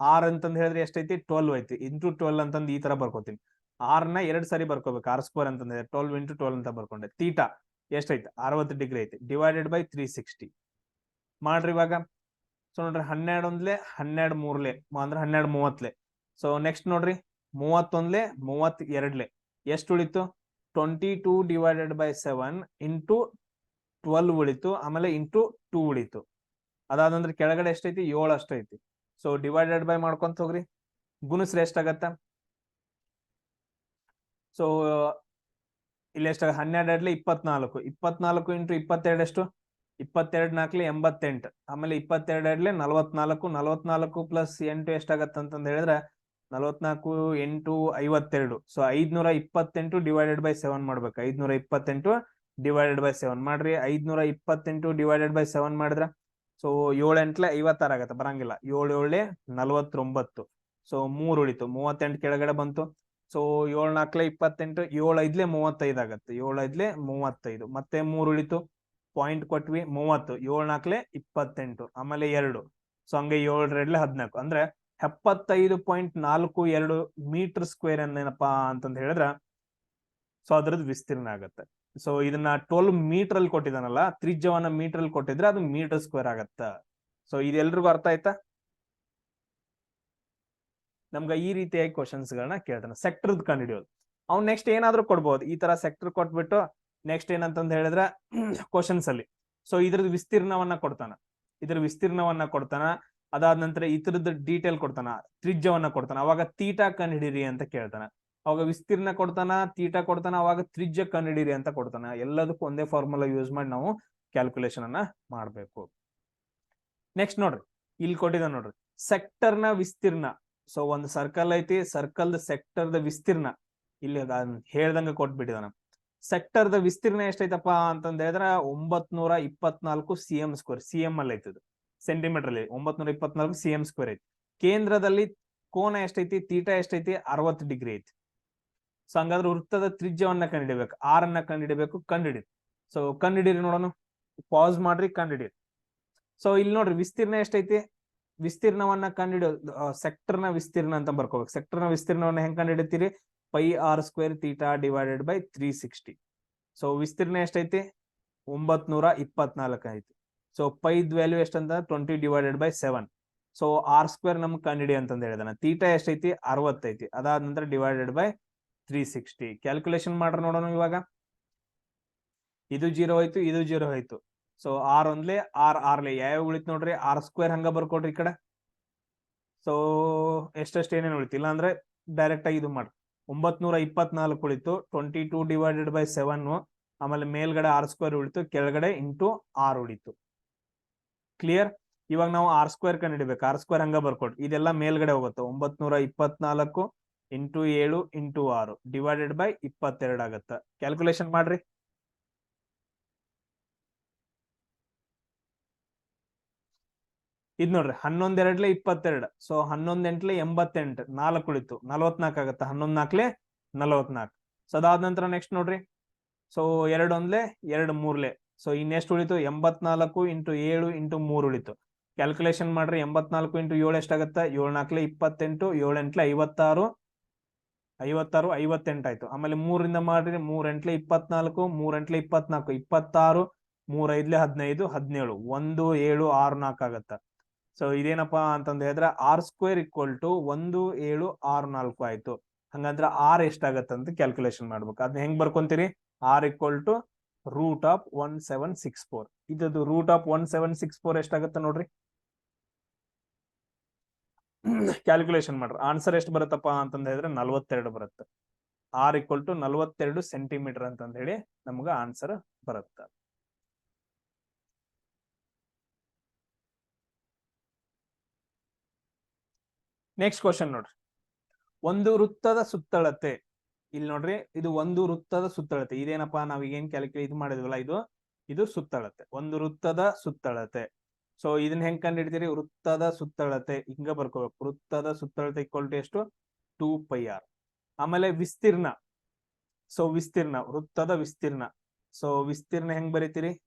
ಆರ್ ಅಂತಂದು ಹೇಳಿದ್ರೆ ಎಷ್ಟೈತಿ? ಟ್ವೆಲ್ವ್ ಐತಿ. ಇಂಟು ಟ್ವೆಲ್ ಅಂತಂದು ಈ ತರ ಬರ್ಕೋತೀನಿ. ಆರ್ನ ಎರಡ್ ಸಾರಿ ಬರ್ಕೋಬೇಕು. ಆರ್ ಸ್ಕ್ವೇರ್ ಅಂತಂದ್ರೆ ಟ್ವೆಲ್ವ್ ಇಂಟು ಟ್ವೆಲ್ ಅಂತ ಬರ್ಕೊಂಡೆ. ತೀಟಾ ಎಷ್ಟೈತಿ? ಅರವತ್ತು ಡಿಗ್ರಿ ಐತಿ. ಡಿವೈಡೆಡ್ ಬೈ ತ್ರೀ ಸಿಕ್ಸ್ಟಿ ಮಾಡ್ರಿ ಇವಾಗ. ಸೊ ನೋಡ್ರಿ ಹನ್ನೆರಡು ಒಂದ್ಲೆ, ಹನ್ನೆರಡು ಮೂರ್ಲೆ, ಅಂದ್ರೆ ಹನ್ನೆರಡು ಮೂವತ್ಲೆ. ಸೊ ನೆಕ್ಸ್ಟ್ ನೋಡ್ರಿ ಮೂವತ್ತೊಂದ್ಲೆ ಮೂವತ್ ಎರಡ್ಲೆ. ಎಷ್ಟು ಉಳಿತು? Twenty two divided by seven into twelve ಉಳಿತು, ಆಮೇಲೆ ಇಂಟು ಟೂ ಉಳಿತು. ಅದಾದಂದ್ರೆ ಕೆಳಗಡೆ ಎಷ್ಟೈತಿ? ಏಳು ಅಷ್ಟೈತಿ. ಸೊ ಡಿವೈಡೆಡ್ ಬೈ ಮಾಡ್ಕೊಂತ ಹೋಗ್ರಿ. ಗುಣಿಸ್ರಿ ಎಷ್ಟಾಗತ್ತ ಸೊ ಇಲ್ಲಿ ಎಷ್ಟಾಗ ಹನ್ನೆರಡು ಎರಡ್ಲೆ ಇಪ್ಪತ್ನಾಲ್ಕು. ಇಪ್ಪತ್ನಾಲ್ಕು ಇಂಟು ಇಪ್ಪತ್ತೆರಡು ಎಷ್ಟು? ಇಪ್ಪತ್ತೆರಡು ನಾಲ್ಕಲಿ ಎಂಬತ್ತೆಂಟು. ಆಮೇಲೆ ಇಪ್ಪತ್ತೆರಡು ಎರಡ್ಲೆ ನಲವತ್ನಾಲ್ಕು ನಲವತ್ನಾಲ್ಕು ಪ್ಲಸ್ ಎಂಟು ಎಷ್ಟಾಗತ್ತೆ ಅಂತಂದು ಹೇಳಿದ್ರೆ ನಲವತ್ನಾಲ್ಕು, ಎಂಟು, ಐವತ್ತೆರಡು. ಸೊ ಐದ್ನೂರ ಇಪ್ಪತ್ತೆಂಟು ಡಿವೈಡೆಡ್ ಬೈ ಸೆವೆನ್ ಮಾಡ್ಬೇಕು. ಐದ್ನೂರ ಇಪ್ಪತ್ತೆಂಟು ಡಿವೈಡೆಡ್ ಬೈ ಸೆವೆನ್ ಮಾಡ್ರಿ. ಐದ್ನೂರ ಇಪ್ಪತ್ತೆಂಟು ಡಿವೈಡೆಡ್ ಬೈ ಸೆವೆನ್ ಮಾಡಿದ್ರೆ ಸೊ ಏಳೆಂಟ್ಲೆ ಎಂಟ್ಲೆ ಐವತ್ತಾರು ಬರಂಗಿಲ್ಲ. ಏಳು ಏಳೆ ನಲವತ್ತೊಂಬತ್ತು. ಸೊ ಮೂರು ಉಳಿತು. ಮೂವತ್ತೆಂಟು ಕೆಳಗಡೆ ಬಂತು. ಸೊ ಏಳ್ನಾಲ್ಕಲೆ ಇಪ್ಪತ್ತೆಂಟು ಏಳು ಐದ್ಲೆ ಮೂವತ್ತೈದು ಆಗತ್ತೆ. ಏಳು ಐದ್ಲೆ ಮೂವತ್ತೈದು. ಮತ್ತೆ ಮೂರು ಉಳಿತು. ಪಾಯಿಂಟ್ ಕೊಟ್ವಿ ಮೂವತ್ತು ಏಳು ನಾಲ್ಕಲೆ ಇಪ್ಪತ್ತೆಂಟು, ಆಮೇಲೆ ಎರಡು. ಸೊ ಹಂಗೆ ಏಳರೆಡ್ಲೆ ಹದಿನಾಲ್ಕು. ಅಂದ್ರೆ ಎಪ್ಪತ್ತೈದು ಪಾಯಿಂಟ್ ನಾಲ್ಕು ಎರಡು ಮೀಟರ್ ಸ್ಕ್ವೇರ್ ಅನ್ನೇನಪ್ಪಾ ಅಂತಂದ್ ಹೇಳಿದ್ರ ಸೊ ಅದ್ರದ್ದು ವಿಸ್ತೀರ್ಣ ಆಗುತ್ತೆ. ಸೊ ಇದನ್ನ ಟ್ವೆಲ್ವ್ ಮೀಟರ್ ಅಲ್ಲಿ ಕೊಟ್ಟಿದಾನಲ್ಲ ತ್ರಿಜ್ಯವನ್ನ ಮೀಟರ್ ಅಲ್ಲಿ ಕೊಟ್ಟಿದ್ರೆ ಅದು ಮೀಟರ್ ಸ್ಕ್ವೇರ್ ಆಗತ್ತ. ಸೊ ಇದೆಲ್ರಿಗೂ ಅರ್ಥ ಆಯ್ತಾ? ನಮ್ಗೆ ಈ ರೀತಿಯಾಗಿ ಕ್ವಶನ್ಸ್ ಗಳನ್ನ ಕೇಳ್ತಾನೆ. ಸೆಕ್ಟರ್ ಕಂಡುಹಿಡಿಯೋದು ಅವ್ನ್ ನೆಕ್ಸ್ಟ್ ಏನಾದ್ರೂ ಕೊಡ್ಬೋದು. ಈ ತರ ಸೆಕ್ಟರ್ ಕೊಟ್ಬಿಟ್ಟು ನೆಕ್ಸ್ಟ್ ಏನಂತಂದ್ ಹೇಳಿದ್ರೆ ಕ್ವಶನ್ಸ್ ಅಲ್ಲಿ. ಸೊ ಇದ್ರದ್ದು ವಿಸ್ತೀರ್ಣವನ್ನ ಕೊಡ್ತಾನ. ಇದ್ರ ವಿಸ್ತೀರ್ಣವನ್ನ ಕೊಡ್ತಾನ. ಅದಾದ ನಂತರ ಇತರದ ಡೀಟೇಲ್ ಕೊಡ್ತಾನ. ತ್ರಿಜ್ಯವನ್ನ ಕೊಡ್ತಾನ. ಅವಾಗ ತೀಟಾ ಕಂಡಿಡಿರಿ ಅಂತ ಕೇಳ್ತಾನ. ಅವಾಗ ವಿಸ್ತೀರ್ಣ ಕೊಡ್ತಾನ ತೀಟಾ ಕೊಡ್ತಾನ, ಅವಾಗ ತ್ರಿಜ್ಯ ಕಂಡಿಡಿರಿ ಅಂತ ಕೊಡ್ತಾನ. ಎಲ್ಲದಕ್ಕೂ ಒಂದೇ ಫಾರ್ಮುಲಾ ಯೂಸ್ ಮಾಡಿ ನಾವು ಕ್ಯಾಲ್ಕುಲೇಷನ್ ಅನ್ನ ಮಾಡ್ಬೇಕು. ನೆಕ್ಸ್ಟ್ ನೋಡ್ರಿ. ಇಲ್ಲಿ ಕೊಟ್ಟಿದ ನೋಡ್ರಿ. ಸೆಕ್ಟರ್ನ ವಿಸ್ತೀರ್ಣ. ಸೊ ಒಂದು ಸರ್ಕಲ್ ಐತಿ ಸರ್ಕಲ್ ಸೆಕ್ಟರ್ ದ ವಿಸ್ತೀರ್ಣ. ಇಲ್ಲಿ ಹೇಳ್ದಂಗ ಕೊಟ್ಬಿಟ್ಟಿದಾನ ಸೆಕ್ಟರ್ ದ ವಿಸ್ತೀರ್ಣ ಎಷ್ಟೈತಪ್ಪ ಅಂತಂದ ಹೇಳಿದ್ರೆ ಒಂಬತ್ ನೂರ ಇಪ್ಪತ್ನಾಲ್ಕು C M square C M ಅಲ್ಲಿ ಐತದು ಸೆಂಟಿಮೀಟರ್ ಅಲ್ಲಿ ಒಂಬತ್ ನೂರ ಇಪ್ಪತ್ನಾಲ್ಕು ಸಿ ಎಂ ಸ್ಕ್ವೇರ್ ಐತಿ. ಕೇಂದ್ರದಲ್ಲಿ ಕೋನ ಎಷ್ಟೈತಿ ತೀಟಾ ಎಷ್ಟೈತಿ ಅರವತ್ತು ಡಿಗ್ರಿ ಐತಿ. ಸೊ ಹಂಗಾದ್ರೆ ವೃತ್ತದ ತ್ರಿಜ್ಯವನ್ನ ಕಂಡಿಡಿಬೇಕು ಆರ್ ಅನ್ನ ಕಂಡಿಡಿಬೇಕು, ಕಂಡಿಡಿ. ಸೊ ಕಂಡಿಡಿರಿ ನೋಡೋಣ ಪಾಸ್ ಮಾಡ್ರಿ ಕಂಡಿಡಿರಿ ಸೊ ಇಲ್ಲಿ ನೋಡ್ರಿ, ವಿಸ್ತೀರ್ಣ ಎಷ್ಟೈತಿ ವಿಸ್ತೀರ್ಣವನ್ನ ಸೆಕ್ಟರ್ನ ವಿಸ್ತೀರ್ಣ ಅಂತ ಬರ್ಕೋಬೇಕು. ಸೆಕ್ಟರ್ನ ವಿಸ್ತೀರ್ಣವನ್ನ ಹೆಂಗ್ ಕಂಡಿಡಿತೀರಿ? Pi r square theta divided by three sixty so ವಿಸ್ತೀರ್ಣ ಎಷ್ಟೈತಿ? ಒಂಬತ್ ನೂರ ಇಪ್ಪತ್ನಾಲ್ಕು ಐತಿ. ಸೊ ಪೈ ವ್ಯಾಲ್ಯೂ ಎಷ್ಟಂತ? Twenty divided by seven so r square ನಮ್ಗೆ ಕಂಡಿಡಿ ಅಂತಂದ ಹೇಳಿದಾನೆ. ತೀಟಾ ಎಷ್ಟೈತಿ? ಅರವತ್ತೈತಿ ಅದಾದ ನಂತರ divided by three sixty calculation ಮಾಡ್ರ ನೋಡೋಣ ಇವಾಗ. ಇದು ಜೀರೋ ಆಯ್ತು ಇದು ಜೀರೋ ಆಯ್ತು ಸೊ ಆರ್ ಒಂದ್ಲೆ ಆರ್ ಆರ್ಲೆ. ಯಾವ ಉಳಿತು ನೋಡ್ರಿ? ಆರ್ ಸ್ಕ್ವೇರ್ ಹಂಗ ಬರ್ಕೊಡ್ರಿ ಈ ಕಡೆ. ಸೊ ಎಷ್ಟೆಷ್ಟು ಏನೇನು ಉಳಿತು? ಇಲ್ಲಾಂದ್ರೆ ಡೈರೆಕ್ಟ್ ಆಗಿ ಇದು ಮಾಡ್ರಿ. ಒಂಬತ್ ನೂರ ಇಪ್ಪತ್ನಾಲ್ಕು ಉಳಿತು twenty two divided by seven ಆಮೇಲೆ ಮೇಲ್ಗಡೆ ಆರ್ ಸ್ಕ್ವೇರ್ ಉಳಿತು, ಕೆಳಗಡೆ ಇಂಟು ಆರ್ ಉಳಿತು. ಕ್ಲಿಯರ್ ಇವಾಗ ನಾವು ಆರ್ ಸ್ಕ್ವೇರ್ ಕಂಡಿಡಿಬೇಕು ಆರ್ ಸ್ಕ್ವೇರ್ ಹಂಗ ಬರ್ಕೊಡ್ ಇದೆಲ್ಲ ಮೇಲ್ಗಡೆ ಹೋಗುತ್ತೆ. ಒಂಬತ್ನೂರ ಇಪ್ಪತ್ನಾಲ್ಕು ಇಂಟು ಏಳು ಇಂಟು ಆರು. ಡಿವೈಡೆಡ್ ಬೈ ಇಪ್ಪತ್ತೆರಡು ಆಗತ್ತ. ಕ್ಯಾಲ್ಕುಲೇಷನ್ ಮಾಡ್ರಿ. ಇದ್ ನೋಡ್ರಿ, ಹನ್ನೊಂದೆರಡ್ಲೆ ಇಪ್ಪತ್ತೆರಡು ಸೊ ಹನ್ನೊಂದ್ ಎಂಟ್ಲೆ ಎಂಬತ್ತೆಂಟು, ನಾಲ್ಕು ಉಳಿತು ನಲವತ್ನಾಲ್ಕು ಆಗತ್ತ ಹನ್ನೊಂದ್ ನಾಲ್ಕಲೆ ನಲವತ್ನಾಲ್ಕು ಸೊ ಅದಾದ ನಂತರ ನೆಕ್ಸ್ಟ್ ನೋಡ್ರಿ ಸೊ ಎರಡೊಂದ್ಲೆ ಎರಡ್ ಮೂರ್ಲೆ ಸೊ ಇನ್ನೆಷ್ಟು ಉಳಿತು, ಎಂಬತ್ನಾಲ್ಕು ಇಂಟು ಏಳು ಇಂಟು ಮೂರು ಉಳಿತು. ಕ್ಯಾಲ್ಕುಲೇಷನ್ ಮಾಡ್ರಿ, ಎಂಬತ್ನಾಲ್ಕು ಇಂಟು ಏಳು ಎಷ್ಟಾಗತ್ತ ಏಳು ನಾಲ್ಕಲೆ ಇಪ್ಪತ್ತೆಂಟು ಏಳು ಎಂಟ್ಲೆ ಐವತ್ತಾರು ಐವತ್ತಾರು, ಐವತ್ತೆಂಟು ಆಯ್ತು. ಆಮೇಲೆ ಮೂರಿಂದ ಮಾಡ್ರಿ ಮೂರ್ ಎಂಟ್ಲೆ ಇಪ್ಪತ್ನಾಲ್ಕು ಮೂರ್ ಎಂಟ್ಲೆ ಇಪ್ಪತ್ನಾಲ್ಕು ಇಪ್ಪತ್ತಾರು, ಮೂರೈದ್ಲೆ ಹದಿನೈದು, ಹದಿನೇಳು, ಒಂದು, ಏಳು, ಆರು ನಾಲ್ಕು ಆಗತ್ತ. ಸೊ ಇದೇನಪ್ಪಾ ಅಂತಂದ ಹೇಳಿದ್ರೆ ಆರ್ ಸ್ಕ್ವೇರ್ ಈಕ್ವಲ್ ಟು ಒಂದು, ಏಳು, ಆರು, ನಾಲ್ಕು ಆಯ್ತು. ಹಂಗಂದ್ರೆ ಆರ್ ಎಷ್ಟಾಗತ್ತೆ ಅಂತ ಕ್ಯಾಲ್ಕುಲೇಷನ್ ಮಾಡ್ಬೇಕು. ಅದನ್ನ ಹೆಂಗ್ ಬರ್ಕೊಂತೀರಿ? R equal to root of one seven six four ಇದದು root of one seven six four ಎಷ್ಟಾಗತ್ತೆ ನೋಡ್ರಿ? ಕ್ಯಾಲ್ಕುಲೇಷನ್ ಮಾಡ್ರಿ. ಆನ್ಸರ್ ಎಷ್ಟು ಬರುತ್ತಪ್ಪ ಅಂತಂದ ಹೇಳಿದ್ರೆ ನಲ್ವತ್ತೆರಡು ಬರುತ್ತೆ. ಆರ್ ಈಕ್ವಲ್ ಟು ನಲ್ವತ್ತೆರಡು ಸೆಂಟಿಮೀಟರ್ ಅಂತಂದ ಹೇಳಿ ನಮ್ಗ ಆನ್ಸರ್ ಬರುತ್ತೆ. ನೆಕ್ಸ್ಟ್ ಕ್ವಶನ್ ನೋಡ್ರಿ. ಒಂದು ವೃತ್ತದ ಸುತ್ತಳತೆ. ಇಲ್ಲಿ ನೋಡ್ರಿ, ಇದು ಒಂದು ವೃತ್ತದ ಸುತ್ತಳತೆ. ಇದೇನಪ್ಪಾ, ನಾವ್ ಏನ್ ಕ್ಯಾಲ್ಕುಲೇಟ್ ಇದು ಮಾಡಿದ್ವಲ್ಲ ಇದು? ಇದು ಸುತ್ತಳತೆ. ಒಂದು ವೃತ್ತದ ಸುತ್ತಳತೆ. ಸೊ ಇದನ್ನ ಹೆಂಗ್ ಕಂಡಿಡ್ತೀರಿ? ವೃತ್ತದ ಸುತ್ತಳತೆ. ಹಿಂಗ ಬರ್ಕೋಬೇಕು. ವೃತ್ತದ ಸುತ್ತಳತೆ ಇಕ್ವಲ್ ಟು ಎಷ್ಟು? ಟೂ ಪೈ ಆರ್ ಆಮೇಲೆ ವಿಸ್ತೀರ್ಣ. ಸೊ ವಿಸ್ತೀರ್ಣ. ವೃತ್ತದ ವಿಸ್ತೀರ್ಣ. ಸೊ ವಿಸ್ತೀರ್ಣ ಹೆಂಗ್ ಬರೀತೀರಿ?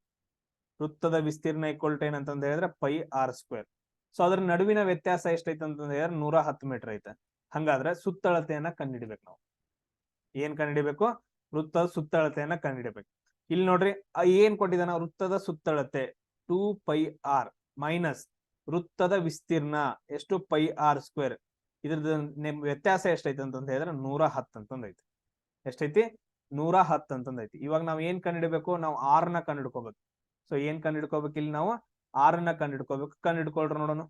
ವೃತ್ತದ ವಿಸ್ತೀರ್ಣ ಇಕ್ವಲ್ ಟು ಹೇಳಿದ್ರೆ ಪೈ ಆರ್ ಸ್ಕ್ವೇರ್ ಸೊ ಅದ್ರ ನಡುವಿನ ವ್ಯತ್ಯಾಸ ಎಷ್ಟೈತೆ ಅಂತಂದ್ರೆ ನೂರ ಹತ್ತು ಮೀಟರ್ ಐತೆ. ಹಂಗಾದ್ರೆ ಸುತ್ತಳತೆಯನ್ನ ಕಂಡಿಡಬೇಕು ನಾವು. ಏನ್ ಕಂಡಿಡಿಬೇಕು ವೃತ್ತದ ಸುತ್ತಳತೆಯನ್ನ ಕಂಡಿಡಬೇಕು ಇಲ್ಲಿ ನೋಡ್ರಿ ಏನ್ ಕೊಟ್ಟಿದ್ದಾನ ವೃತ್ತದ ಸುತ್ತಳತೆ? ಟೂ ಪೈ ಆರ್ ಮೈನಸ್ ವೃತ್ತದ ವಿಸ್ತೀರ್ಣ ಎಷ್ಟು ಪೈ ಆರ್ ಸ್ಕ್ವೇರ್? ಇದ್ರದ ವ್ಯತ್ಯಾಸ ಎಷ್ಟೈತೆ ಅಂತಂದ ಹೇಳಿದ್ರೆ ನೂರ ಹತ್ತು ಅಂತಂದೈತಿ. ಎಷ್ಟೈತಿ? ನೂರ ಹತ್ತು ಅಂತಂದೈತಿ. ಇವಾಗ ನಾವ್ ಏನ್ ಕಂಡಿಡ್ಬೇಕು ನಾವು ಆರ್ನ ಕಂಡಿಡ್ಕೋಬೇಕು ಸೊ ಏನ್ ಕಂಡಿಡ್ಕೋಬೇಕು ಇಲ್ಲಿ ನಾವು? ಆರ್ ಹಿಡ್ಕೋಬೇಕು ಕಂಡು ಹಿಡ್ಕೊಳ್ರಿ ನೋಡೋಣ.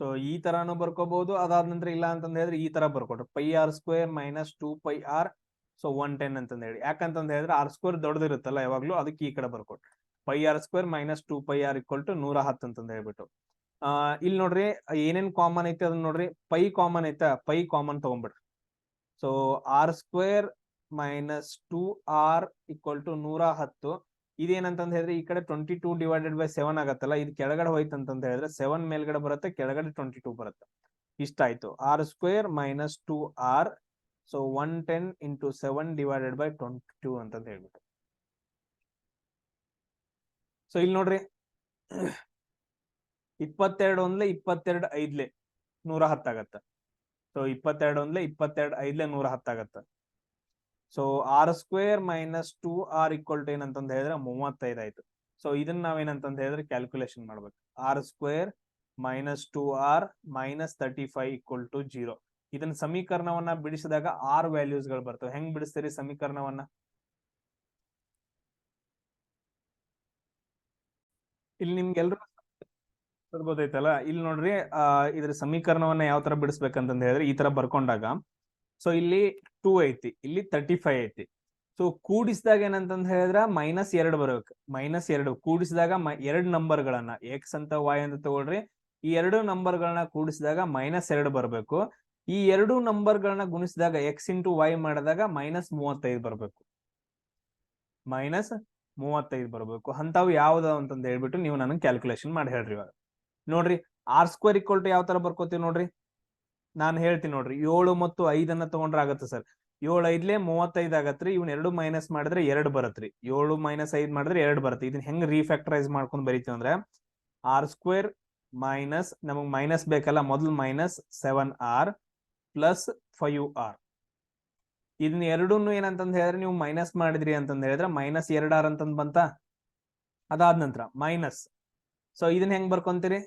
ಸೊ ಈ ತರಾನು ಬರ್ಕೋಬಹುದು ಅದಾದ ನಂತರ ಇಲ್ಲ ಅಂತಂದ ಹೇಳಿದ್ರೆ ಈ ತರ ಬರ್ಕೊಟ್ರು pi R square minus two pi R so one ten ಅಂತಂದ ಹೇಳಿ. ಯಾಕಂತಂದ ಹೇಳಿದ್ರೆ ಆರ್ ಸ್ಕ್ವೇರ್ ದೊಡ್ಡದಿರುತ್ತಲ್ಲ ಯಾವಾಗ್ಲೂ ಅದಕ್ಕೆ ಈ ಕಡೆ ಬರ್ಕೊಟ್ರಿ pi R square minus two pi R equal to ನೂರ ಹತ್ತು ಅಂತಂದ ಹೇಳ್ಬಿಟ್ಟು. ಆ ಇಲ್ಲಿ ನೋಡ್ರಿ, ಏನೇನ್ ಕಾಮನ್ ಐತೆ ಅದನ್ನ ನೋಡ್ರಿ. ಪೈ ಕಾಮನ್ ಐತೆ, pi common ತಗೊಂಡ್ಬಿಡ್ರಿ so R square minus two R equal to ನೂರ ಹತ್ತು. ಇದೇನಂತಂದ್ ಹೇಳಿದ್ರೆ ಈ ಕಡೆ twenty two divided by seven ಆಗತ್ತಲ್ಲ, ಇದು ಕೆಳಗಡೆ ಹೋಯ್ತು ಅಂತಂದ ಹೇಳಿದ್ರೆ ಸೆವೆನ್ ಮೇಲ್ಗಡೆ ಬರುತ್ತೆ, ಕೆಳಗಡೆ ಟ್ವೆಂಟಿ ಟೂ ಬರುತ್ತೆ. ಇಷ್ಟ ಆಯ್ತು. R square minus two R so one ten into seven divided by twenty two ಅಂತಂದ ಹೇಳ್ಬಿಟ್ಟು. ಸೊ ಇಲ್ಲಿ ನೋಡ್ರಿ, ಇಪ್ಪತ್ತೆರಡು ಒಂದ್ಲೆ ಇಪ್ಪತ್ತೆರಡು ಐದ್ಲೆ ನೂರ ಹತ್ತಾಗತ್ತ ಸೊ ಇಪ್ಪತ್ತೆರಡು ಒಂದ್ಲೆ ಇಪ್ಪತ್ತೆರಡು ಐದ್ಲೆ ನೂರ ಹತ್ತಾಗತ್ತ so R square minus two R equal to ಏನಂತಂದ ಹೇಳಿದ್ರೆ ಮೂವತ್ತೈದು ಆಯ್ತು. ಸೊ ಇದನ್ನ ನಾವೇನಂತಂದ್ ಹೇಳಿದ್ರೆ ಕ್ಯಾಲ್ಕುಲೇಷನ್ ಮಾಡ್ಬೇಕು. R square minus two R minus thirty five equal to zero ಇದನ್ನ ಸಮೀಕರಣವನ್ನ ಬಿಡಿಸಿದಾಗ ಆರ್ ವ್ಯಾಲ್ಯೂಸ್ಗಳು ಬರ್ತವೆ. ಹೆಂಗ್ ಬಿಡಿಸ್ತೀರಿ ಸಮೀಕರಣವನ್ನ? ಇಲ್ಲಿ ನಿಮ್ಗೆಲ್ರು ಗೊತ್ತೈತಲ್ಲ? ಇಲ್ಲಿ ನೋಡ್ರಿ ಇದ್ರ ಸಮೀಕರಣವನ್ನ ಯಾವ ತರ ಬಿಡಿಸ್ಬೇಕಂತಂದ ಹೇಳಿದ್ರೆ ಈ ತರ ಬರ್ಕೊಂಡಾಗ ಸೊ ಇಲ್ಲಿ ಟೂ ಐತಿ, ಇಲ್ಲಿ ತರ್ಟಿ ಫೈವ್ ಐತಿ. ಸೊ ಕೂಡಿಸಿದಾಗ ಏನಂತಂದ್ ಹೇಳಿದ್ರ ಮೈನಸ್ ಎರಡು ಬರ್ಬೇಕು. ಮೈನಸ್ ಎರಡು, ಕೂಡಿಸಿದಾಗ ಎರಡು ನಂಬರ್ ಗಳನ್ನ ಎಕ್ಸ್ ಅಂತ ವಾಯ್ ಅಂತ ತಗೊಳ್ರಿ. ಈ ಎರಡು ನಂಬರ್ ಗಳನ್ನ ಕೂಡಿಸಿದಾಗ ಮೈನಸ್ ಎರಡು ಬರಬೇಕು. ಈ ಎರಡು ನಂಬರ್ ಗಳನ್ನ ಗುಣಿಸಿದಾಗ ಎಕ್ಸ್ ಇಂಟು ವೈ ಮಾಡಿದಾಗ ಮೈನಸ್ ಮೂವತ್ತೈದು ಬರ್ಬೇಕು. ಮೈನಸ್ ಮೂವತ್ತೈದು ಬರ್ಬೇಕು. ಅಂತಾವು ಯಾವ್ದು ಅಂತಂದ್ ಹೇಳ್ಬಿಟ್ಟು ನೀವು ನನಗೆ ಕ್ಯಾಲ್ಕುಲೇಷನ್ ಮಾಡಿ ಹೇಳ್ರಿ ಇವಾಗ. ನೋಡ್ರಿ ಆರ್ ಸ್ಕ್ವೇರ್ ಇಕ್ವಲ್ ಟು ಯಾವ ತರ ಬರ್ಕೋತೀವಿ ನೋಡ್ರಿ? ನಾನು ಹೇಳ್ತೀನಿ ನೋಡ್ರಿ, ಏಳು ಮತ್ತು ಐದನ್ನ ತಗೊಂಡ್ರೆ ಆಗತ್ತೆ ಸರ್. ಏಳು ಐದ್ಲೆ ಮೂವತ್ತೈದು ಆಗತ್ರಿ, ಇವ್ನ ಎರಡು ಮೈನಸ್ ಮಾಡಿದ್ರೆ ಎರಡು ಬರತ್ರಿ. ಏಳು ಮೈನಸ್ ಐದ್ ಮಾಡಿದ್ರೆ ಎರಡು ಬರುತ್ತೆ. ಇದನ್ನ ಹೆಂಗ್ ರೀಫ್ಯಾಕ್ಟರೈಸ್ ಮಾಡ್ಕೊಂಡ್ ಬರೀತೀವಿ ಅಂದ್ರೆ ಆರ್ ಸ್ಕ್ವೇರ್ ಮೈನಸ್ ನಮಗ್ ಮೈನಸ್ ಬೇಕಲ್ಲ, ಮೊದಲು minus seven R plus five R ಇದನ್ನ ಎರಡನ್ನು ಏನಂತಂದ್ ಹೇಳಿದ್ರೆ, ನೀವು ಮೈನಸ್ ಮಾಡಿದ್ರಿ ಅಂತಂದ್ ಹೇಳಿದ್ರೆ ಮೈನಸ್ ಎರಡ್ ಆರ್ ಅಂತಂದ್ ಬಂತ? ಅದಾದ ನಂತರ ಮೈನಸ್ ಸೊ ಇದನ್ನ ಹೆಂಗ್ ಬರ್ಕೊಂತೀರಿ?